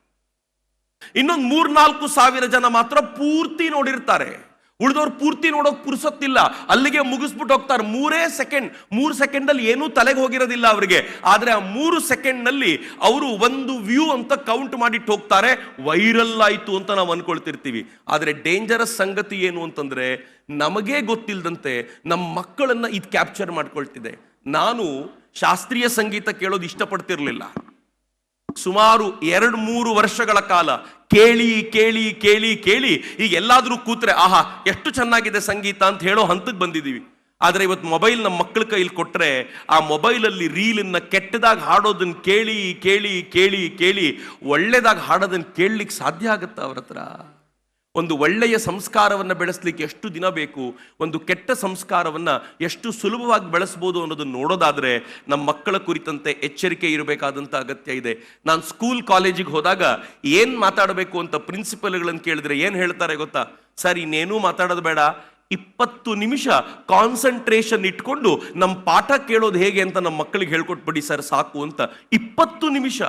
ಇನ್ನೊಂದು ಮೂರ್ನಾಲ್ಕು ಸಾವಿರ ಜನ ಮಾತ್ರ ಪೂರ್ತಿ ನೋಡಿರ್ತಾರೆ. ಉಳಿದವ್ರು ಪೂರ್ತಿ ನೋಡೋಕೆ ಪುರ್ಸತ್ತಿಲ್ಲ. ಅಲ್ಲಿಗೆ ಮುಗಿಸ್ಬಿಟ್ಟು ಹೋಗ್ತಾರೆ. ಮೂರೇ ಸೆಕೆಂಡ್, ಮೂರು ಸೆಕೆಂಡ್ ಅಲ್ಲಿ ಏನೂ ತಲೆಗೆ ಹೋಗಿರೋದಿಲ್ಲ ಅವರಿಗೆ. ಆದ್ರೆ ಆ ಮೂರು ಸೆಕೆಂಡ್ನಲ್ಲಿ ಅವರು ಒಂದು ವ್ಯೂ ಅಂತ ಕೌಂಟ್ ಮಾಡಿಟ್ಟು ಹೋಗ್ತಾರೆ. ವೈರಲ್ ಆಯ್ತು ಅಂತ ನಾವು ಅನ್ಕೊಳ್ತಿರ್ತೀವಿ. ಆದ್ರೆ ಡೇಂಜರಸ್ ಸಂಗತಿ ಏನು ಅಂತಂದ್ರೆ, ನಮಗೇ ಗೊತ್ತಿಲ್ಲದಂತೆ ನಮ್ಮ ಮಕ್ಕಳನ್ನ ಇದು ಕ್ಯಾಪ್ಚರ್ ಮಾಡ್ಕೊಳ್ತಿದೆ. ನಾನು ಶಾಸ್ತ್ರೀಯ ಸಂಗೀತ ಕೇಳೋದು ಇಷ್ಟಪಡ್ತಿರ್ಲಿಲ್ಲ. ಸುಮಾರು ಎರಡು ಮೂರು ವರ್ಷಗಳ ಕಾಲ ಕೇಳಿ ಕೇಳಿ ಕೇಳಿ ಕೇಳಿ ಈಗ ಎಲ್ಲಾದ್ರೂ ಕೂತ್ರೆ, ಆಹಾ, ಎಷ್ಟು ಚೆನ್ನಾಗಿದೆ ಸಂಗೀತ ಅಂತ ಹೇಳೋ ಹಂತಕ್ಕೆ ಬಂದಿದ್ದೀವಿ ಆದ್ರೆ ಇವತ್ತು ಮೊಬೈಲ್ ನಮ್ಮ ಮಕ್ಕಳ ಕೈಲಿ ಕೊಟ್ರೆ, ಆ ಮೊಬೈಲಲ್ಲಿ ರೀಲನ್ನು ಕೆಟ್ಟದಾಗ ಹಾಡೋದನ್ನ ಕೇಳಿ ಕೇಳಿ ಕೇಳಿ ಕೇಳಿ ಒಳ್ಳೇದಾಗ ಹಾಡೋದನ್ನ ಕೇಳಲಿಕ್ಕೆ ಸಾಧ್ಯ ಆಗುತ್ತಾ ಅವ್ರ ಒಂದು ಒಳ್ಳೆಯ ಸಂಸ್ಕಾರವನ್ನು ಬೆಳೆಸಲಿಕ್ಕೆ ಎಷ್ಟು ದಿನ ಬೇಕು, ಒಂದು ಕೆಟ್ಟ ಸಂಸ್ಕಾರವನ್ನು ಎಷ್ಟು ಸುಲಭವಾಗಿ ಬೆಳೆಸ್ಬೋದು ಅನ್ನೋದನ್ನು ನೋಡೋದಾದರೆ ನಮ್ಮ ಮಕ್ಕಳ ಕುರಿತಂತೆ ಎಚ್ಚರಿಕೆ ಇರಬೇಕಾದಂಥ ಅಗತ್ಯ ಇದೆ. ನಾನು ಸ್ಕೂಲ್ ಕಾಲೇಜಿಗೆ ಹೋದಾಗ ಏನು ಮಾತಾಡಬೇಕು ಅಂತ ಪ್ರಿನ್ಸಿಪಲ್ಗಳನ್ನು ಕೇಳಿದ್ರೆ ಏನು ಹೇಳ್ತಾರೆ ಗೊತ್ತಾ? ಸರ್, ಇನ್ನೇನೂ ಮಾತಾಡೋದು ಬೇಡ. ಇಪ್ಪತ್ತು ನಿಮಿಷ ಕಾನ್ಸಂಟ್ರೇಷನ್ ಇಟ್ಕೊಂಡು ನಮ್ಮ ಪಾಠ ಕೇಳೋದು ಹೇಗೆ ಅಂತ ನಮ್ಮ ಮಕ್ಕಳಿಗೆ ಹೇಳ್ಕೊಟ್ಬಿಡಿ ಸರ್, ಸಾಕು ಅಂತ. ಇಪ್ಪತ್ತು ನಿಮಿಷ.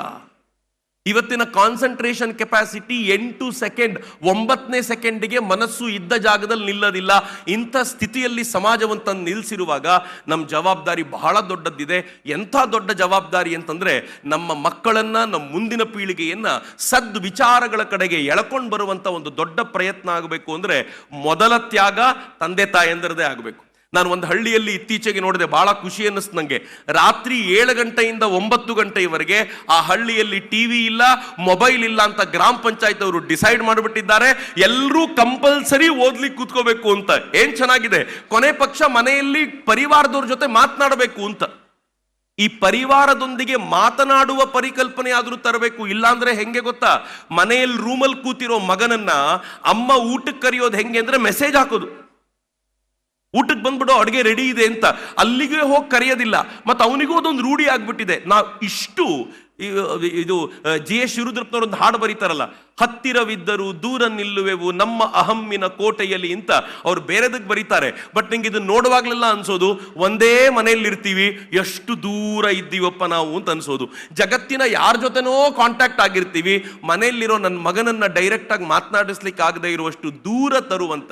ಇವತ್ತಿನ ಕಾನ್ಸಂಟ್ರೇಷನ್ ಕೆಪಾಸಿಟಿ ಎಂಟು ಸೆಕೆಂಡ್ ಒಂಬತ್ತನೇ ಸೆಕೆಂಡಿಗೆ ಮನಸ್ಸು ಇದ್ದ ಜಾಗದಲ್ಲಿ ನಿಲ್ಲದಿಲ್ಲ. ಇಂಥ ಸ್ಥಿತಿಯಲ್ಲಿ ಸಮಾಜವನ್ನು ನಿಲ್ಲಿಸಿರುವಾಗ ನಮ್ಮ ಜವಾಬ್ದಾರಿ ಬಹಳ ದೊಡ್ಡದಿದೆ ಎಂಥ ದೊಡ್ಡ ಜವಾಬ್ದಾರಿ ಅಂತಂದರೆ ನಮ್ಮ ಮಕ್ಕಳನ್ನು ನಮ್ಮ ಮುಂದಿನ ಪೀಳಿಗೆಯನ್ನು ಸದ್ ವಿಚಾರಗಳ ಕಡೆಗೆ ಎಳ್ಕೊಂಡು ಬರುವಂಥ ಒಂದು ದೊಡ್ಡ ಪ್ರಯತ್ನ ಆಗಬೇಕು ಅಂದರೆ ಮೊದಲ ತ್ಯಾಗ ತಂದೆ ತಾಯಂದರದೇ ಆಗಬೇಕು. ನಾನು ಒಂದು ಹಳ್ಳಿಯಲ್ಲಿ ಇತ್ತೀಚೆಗೆ ನೋಡಿದೆ, ಬಹಳ ಖುಷಿ ಅನ್ನಿಸ್ತು ನನಗೆ ರಾತ್ರಿ ಏಳು ಗಂಟೆಯಿಂದ ಒಂಬತ್ತು ಗಂಟೆಯವರೆಗೆ ಆ ಹಳ್ಳಿಯಲ್ಲಿ ಟಿವಿ ಇಲ್ಲ ಮೊಬೈಲ್ ಇಲ್ಲ ಅಂತ ಗ್ರಾಮ ಪಂಚಾಯತ್ ಅವರು ಡಿಸೈಡ್ ಮಾಡಿಬಿಟ್ಟಿದ್ದಾರೆ. ಎಲ್ಲರೂ ಕಂಪಲ್ಸರಿ ಓದ್ಲಿಕ್ಕೆ ಕೂತ್ಕೋಬೇಕು ಅಂತ. ಏನ್ ಚೆನ್ನಾಗಿದೆ? ಕೊನೆ ಪಕ್ಷ ಮನೆಯಲ್ಲಿ ಪರಿವಾರದವ್ರ ಜೊತೆ ಮಾತನಾಡಬೇಕು ಅಂತ. ಈ ಪರಿವಾರದೊಂದಿಗೆ ಮಾತನಾಡುವ ಪರಿಕಲ್ಪನೆ ಆದರೂ ತರಬೇಕು, ಇಲ್ಲಾಂದ್ರೆ ಹೆಂಗೆ ಗೊತ್ತಾ? ಮನೆಯಲ್ಲಿ ರೂಮಲ್ಲಿ ಕೂತಿರೋ ಮಗನನ್ನ ಅಮ್ಮ ಊಟಕ್ಕೆ ಕರೆಯೋದು ಹೆಂಗೆ ಅಂದ್ರೆ ಮೆಸೇಜ್ ಹಾಕೋದು. ಊಟಕ್ಕೆ ಬಂದ್ಬಿಡು, ಅಡುಗೆ ರೆಡಿ ಇದೆ ಅಂತ. ಅಲ್ಲಿಗೆ ಹೋಗಿ ಕರೆಯೋದಿಲ್ಲ. ಮತ್ತು ಅವನಿಗೂ ಅದೊಂದು ರೂಢಿ ಆಗ್ಬಿಟ್ಟಿದೆ. ನಾವು ಇಷ್ಟು ಇದು, ಜಿ ಎಸ್ ಶಿವರುದ್ರಪ್ಪನವರು ಒಂದು ಹಾಡು ಬರೀತಾರಲ್ಲ ಹತ್ತಿರವಿದ್ದರೂ ದೂರ ನಿಲ್ಲುವೆವು ನಮ್ಮ ಅಹಮ್ಮಿನ ಕೋಟೆಯಲ್ಲಿ ಅಂತ ಅವ್ರು ಬೇರೆದಕ್ಕೆ ಬರೀತಾರೆ. ಬಟ್ ನಿಂಗೆ ಇದನ್ನು ನೋಡುವಾಗ್ಲೆಲ್ಲ ಅನ್ಸೋದು, ಒಂದೇ ಮನೆಯಲ್ಲಿರ್ತೀವಿ, ಎಷ್ಟು ದೂರ ಇದ್ದೀವಪ್ಪ ನಾವು ಅಂತ ಅನ್ಸೋದು. ಜಗತ್ತಿನ ಯಾರ ಜೊತೆನೋ ಕಾಂಟ್ಯಾಕ್ಟ್ ಆಗಿರ್ತೀವಿ, ಮನೆಯಲ್ಲಿರೋ ನನ್ನ ಮಗನನ್ನ ಡೈರೆಕ್ಟ್ ಆಗಿ ಮಾತನಾಡಿಸ್ಲಿಕ್ಕೆ ಆಗದೆ ಇರುವಷ್ಟು ದೂರ ತರುವಂತ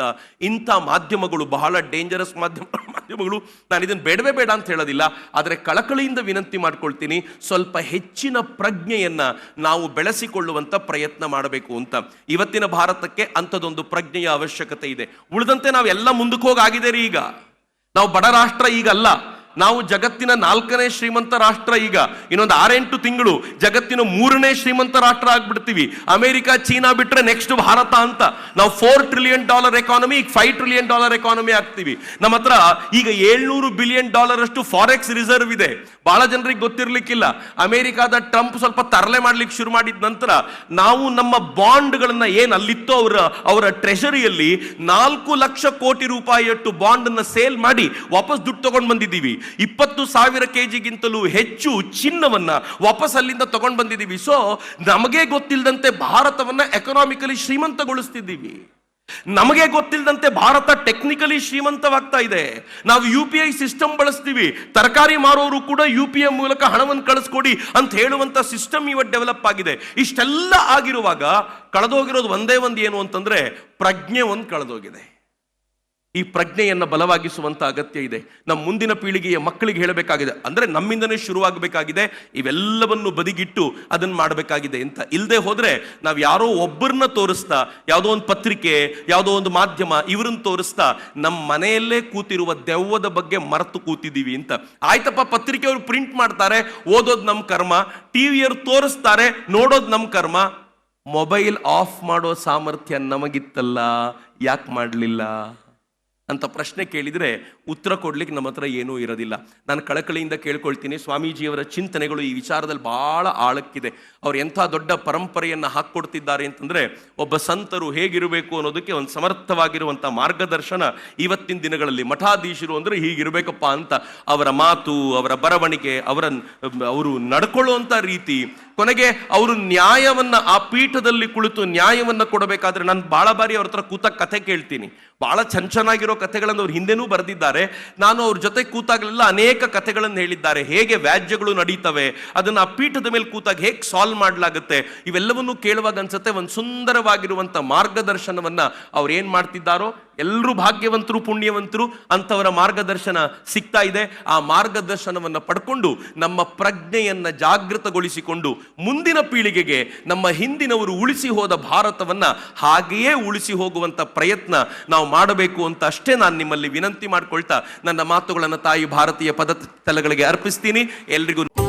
ಇಂಥ ಮಾಧ್ಯಮಗಳು, ಬಹಳ ಡೇಂಜರಸ್ ಮಾಧ್ಯಮ, ಮಾಧ್ಯಮಗಳು. ನಾನು ಇದನ್ನು ಬೇಡವೇ ಬೇಡ ಅಂತ ಹೇಳೋದಿಲ್ಲ, ಆದರೆ ಕಳಕಳಿಯಿಂದ ವಿನಂತಿ ಮಾಡ್ಕೊಳ್ತೀನಿ, ಸ್ವಲ್ಪ ಹೆಚ್ಚಿನ ಪ್ರಜ್ಞೆಯನ್ನ ನಾವು ಬೆಳೆಸಿಕೊಳ್ಳುವಂತ ಪ್ರಯತ್ನ ಮಾಡಬೇಕು. ಅಂತ. ಇವತ್ತಿನ ಭಾರತಕ್ಕೆ ಅಂಥದ್ದೊಂದು ಪ್ರಜ್ಞೆಯ ಅವಶ್ಯಕತೆ ಇದೆ. ಉಳಿದಂತೆ ನಾವೆಲ್ಲ ಮುಂದಕ್ಕೆ ಹೋಗಿ ಆಗಿದೆ ರೀ ಈಗ. ನಾವು ಬಡ ರಾಷ್ಟ್ರ ಈಗ ಅಲ್ಲ ನಾವು ಜಗತ್ತಿನ ನಾಲ್ಕನೇ ಶ್ರೀಮಂತ ರಾಷ್ಟ್ರ ಈಗ. ಇನ್ನೊಂದು ಆರೆಂಟು ತಿಂಗಳು ಜಗತ್ತಿನ ಮೂರನೇ ಶ್ರೀಮಂತ ರಾಷ್ಟ್ರ ಆಗ್ಬಿಡ್ತೀವಿ. ಅಮೆರಿಕ, ಚೀನಾ ಬಿಟ್ರೆ ನೆಕ್ಸ್ಟ್ ಭಾರತ ಅಂತ. ನಾವು ಫೋರ್ ಟ್ರಿಲಿಯನ್ ಡಾಲರ್ ಎಕಾನಮಿ ಈಗ ಫೈವ್ ಟ್ರಿಲಿಯನ್ ಡಾಲರ್ ಎಕಾನಮಿ ಆಗ್ತೀವಿ. ನಮ್ಮ ಹತ್ರ ಈಗ ಏಳ್ನೂರು ಬಿಲಿಯನ್ ಡಾಲರ್ ಅಷ್ಟು ಫಾರೆಕ್ಸ್ ರಿಸರ್ವ್ ಇದೆ. ಬಹಳ ಜನರಿಗೆ ಗೊತ್ತಿರ್ಲಿಕ್ಕಿಲ್ಲ. ಅಮೆರಿಕಾದ ಟ್ರಂಪ್ ಸ್ವಲ್ಪ ತರಲೆ ಮಾಡ್ಲಿಕ್ಕೆ ಶುರು ಮಾಡಿದ ನಂತರ ನಾವು ನಮ್ಮ ಬಾಂಡ್ಗಳನ್ನ ಏನ್ ಅಲ್ಲಿತ್ತೋ ಅವರ ಅವರ ಟ್ರೆಷರಿಯಲ್ಲಿ ನಾಲ್ಕು ಲಕ್ಷ ಕೋಟಿ ರೂಪಾಯಿಯಷ್ಟು ಬಾಂಡ್ ಸೇಲ್ ಮಾಡಿ ವಾಪಸ್ ದುಡ್ಡು ತಗೊಂಡು ಬಂದಿದ್ದೀವಿ. ಇಪ್ಪತ್ತು ಸಾವಿರ ಕೆಜಿಗಿಂತಲೂ ಹೆಚ್ಚು ಚಿನ್ನವನ್ನ ವಾಪಸ್ ಅಲ್ಲಿಂದ ತಗೊಂಡು ಬಂದಿದ್ದೀವಿ. ಸೊ ನಮಗೆ ಗೊತ್ತಿಲ್ಲದಂತೆ ಭಾರತವನ್ನ ಎಕನಾಮಿಕಲಿ ಶ್ರೀಮಂತಗೊಳಿಸ್ತಿದ್ದೀವಿ. ನಮಗೆ ಗೊತ್ತಿಲ್ಲದಂತೆ ಭಾರತ ಟೆಕ್ನಿಕಲಿ ಶ್ರೀಮಂತವಾಗ್ತಾ ಇದೆ. ನಾವು ಯು ಪಿ ಐ ಸಿಸ್ಟಮ್ ಬಳಸ್ತೀವಿ. ತರಕಾರಿ ಮಾರೋರು ಕೂಡ ಯು ಪಿ ಐ ಮೂಲಕ ಹಣವನ್ನು ಕಳಿಸ್ಕೊಡಿ ಅಂತ ಹೇಳುವಂತ ಸಿಸ್ಟಮ್ ಇವತ್ತು ಡೆವಲಪ್ ಆಗಿದೆ. ಇಷ್ಟೆಲ್ಲ ಆಗಿರುವಾಗ ಕಳೆದೋಗಿರೋದು ಒಂದೇ ಒಂದು ಏನು ಅಂತಂದ್ರೆ ಪ್ರಜ್ಞೆ ಒಂದು ಕಳೆದೋಗಿದೆ. ಈ ಪ್ರಜ್ಞೆಯನ್ನು ಬಲವಾಗಿಸುವಂಥ ಅಗತ್ಯ ಇದೆ. ನಮ್ಮ ಮುಂದಿನ ಪೀಳಿಗೆಯ ಮಕ್ಕಳಿಗೆ ಹೇಳಬೇಕಾಗಿದೆ. ಅಂದರೆ ನಮ್ಮಿಂದನೇ ಶುರುವಾಗಬೇಕಾಗಿದೆ. ಇವೆಲ್ಲವನ್ನು ಬದಿಗಿಟ್ಟು ಅದನ್ನು ಮಾಡಬೇಕಾಗಿದೆ ಅಂತ. ಇಲ್ಲದೆ ಹೋದರೆ ನಾವು ಯಾರೋ ಒಬ್ಬರನ್ನ ತೋರಿಸ್ತಾ, ಯಾವುದೋ ಒಂದು ಪತ್ರಿಕೆ, ಯಾವುದೋ ಒಂದು ಮಾಧ್ಯಮ ಇವರನ್ನ ತೋರಿಸ್ತಾ ನಮ್ಮ ಮನೆಯಲ್ಲೇ ಕೂತಿರುವ ದೆವ್ವದ ಬಗ್ಗೆ ಮರೆತು ಕೂತಿದ್ದೀವಿ ಅಂತ. ಆಯ್ತಪ್ಪ ಪತ್ರಿಕೆ ಅವರು ಪ್ರಿಂಟ್ ಮಾಡ್ತಾರೆ, ಓದೋದು ನಮ್ಮ ಕರ್ಮ ಟಿವಿಯವರು ತೋರಿಸ್ತಾರೆ, ನೋಡೋದು ನಮ್ಮ ಕರ್ಮ. ಮೊಬೈಲ್ ಆಫ್ ಮಾಡೋ ಸಾಮರ್ಥ್ಯ ನಮಗಿತ್ತಲ್ಲ, ಯಾಕೆ ಮಾಡಲಿಲ್ಲ? ಅಂತ ಪ್ರಶ್ನೆ ಕೇಳಿದರೆ ಉತ್ತರ ಕೊಡ್ಲಿಕ್ಕೆ ನಮ್ಮ ಹತ್ರ ಏನೂ ಇರೋದಿಲ್ಲ. ನಾನು ಕಳಕಳಿಯಿಂದ ಕೇಳ್ಕೊಳ್ತೀನಿ, ಸ್ವಾಮೀಜಿಯವರ ಚಿಂತನೆಗಳು ಈ ವಿಚಾರದಲ್ಲಿ ಭಾಳ ಆಳಕ್ಕಿದೆ. ಅವ್ರು ಎಂಥ ದೊಡ್ಡ ಪರಂಪರೆಯನ್ನು ಹಾಕ್ಕೊಡ್ತಿದ್ದಾರೆ ಅಂತಂದರೆ ಒಬ್ಬ ಸಂತರು ಹೇಗಿರಬೇಕು ಅನ್ನೋದಕ್ಕೆ ಒಂದು ಸಮರ್ಥವಾಗಿರುವಂಥ ಮಾರ್ಗದರ್ಶನ ಇವತ್ತಿನ ದಿನಗಳಲ್ಲಿ ಮಠಾಧೀಶರು ಅಂದರೆ ಹೀಗಿರಬೇಕಪ್ಪ ಅಂತ ಅವರ ಮಾತು, ಅವರ ಬರವಣಿಗೆ ಅವರ ಅವರು ನಡ್ಕೊಳ್ಳುವಂಥ ರೀತಿ ಕೊನೆಗೆ ಅವರು ನ್ಯಾಯವನ್ನು ಆ ಪೀಠದಲ್ಲಿ ಕುಳಿತು ನ್ಯಾಯವನ್ನು ಕೊಡಬೇಕಾದ್ರೆ ನಾನು ಭಾಳ ಬಾರಿ ಅವ್ರ ಹತ್ರ ಕೂತ ಕಥೆ ಕೇಳ್ತೀನಿ. ಭಾಳ ಚೆನ್ನ ಚೆನ್ನಾಗಿರೋ ಕಥೆಗಳನ್ನು ಅವ್ರು ಹಿಂದೆನೂ ಬರೆದಿದ್ದಾರೆ. ನಾನು ಅವ್ರ ಜೊತೆ ಕೂತಾಗಲೆಲ್ಲ ಅನೇಕ ಕಥೆಗಳನ್ನು ಹೇಳಿದ್ದಾರೆ. ಹೇಗೆ ವ್ಯಾಜ್ಯಗಳು ನಡೀತವೆ, ಅದನ್ನು ಆ ಪೀಠದ ಮೇಲೆ ಕೂತಾಗ ಹೇಗೆ ಸಾಲ್ವ್ ಮಾಡಲಾಗುತ್ತೆ, ಇವೆಲ್ಲವನ್ನೂ ಕೇಳುವಾಗ ಅನ್ಸುತ್ತೆ ಒಂದು ಸುಂದರವಾಗಿರುವಂಥ ಮಾರ್ಗದರ್ಶನವನ್ನು ಅವ್ರು ಏನು ಮಾಡ್ತಿದ್ದಾರೋ ಎಲ್ಲರೂ ಭಾಗ್ಯವಂತರು, ಪುಣ್ಯವಂತರು ಅಂಥವರ ಮಾರ್ಗದರ್ಶನ ಸಿಗ್ತಾ ಇದೆ. ಆ ಮಾರ್ಗದರ್ಶನವನ್ನು ಪಡ್ಕೊಂಡು ನಮ್ಮ ಪ್ರಜ್ಞೆಯನ್ನ ಜಾಗೃತಗೊಳಿಸಿಕೊಂಡು ಮುಂದಿನ ಪೀಳಿಗೆಗೆ ನಮ್ಮ ಹಿಂದಿನವರು ಉಳಿಸಿ ಹೋದ ಭಾರತವನ್ನ ಹಾಗೆಯೇ ಉಳಿಸಿ ಹೋಗುವಂಥ ಪ್ರಯತ್ನ ನಾವು ಮಾಡಬೇಕು ಅಂತ ಅಷ್ಟೇ ನಾನು ನಿಮ್ಮಲ್ಲಿ ವಿನಂತಿ ಮಾಡಿಕೊಳ್ತಾ ನನ್ನ ಮಾತುಗಳನ್ನು ತಾಯಿ ಭಾರತೀಯ ಪದ ಅರ್ಪಿಸ್ತೀನಿ. ಎಲ್ರಿಗೂ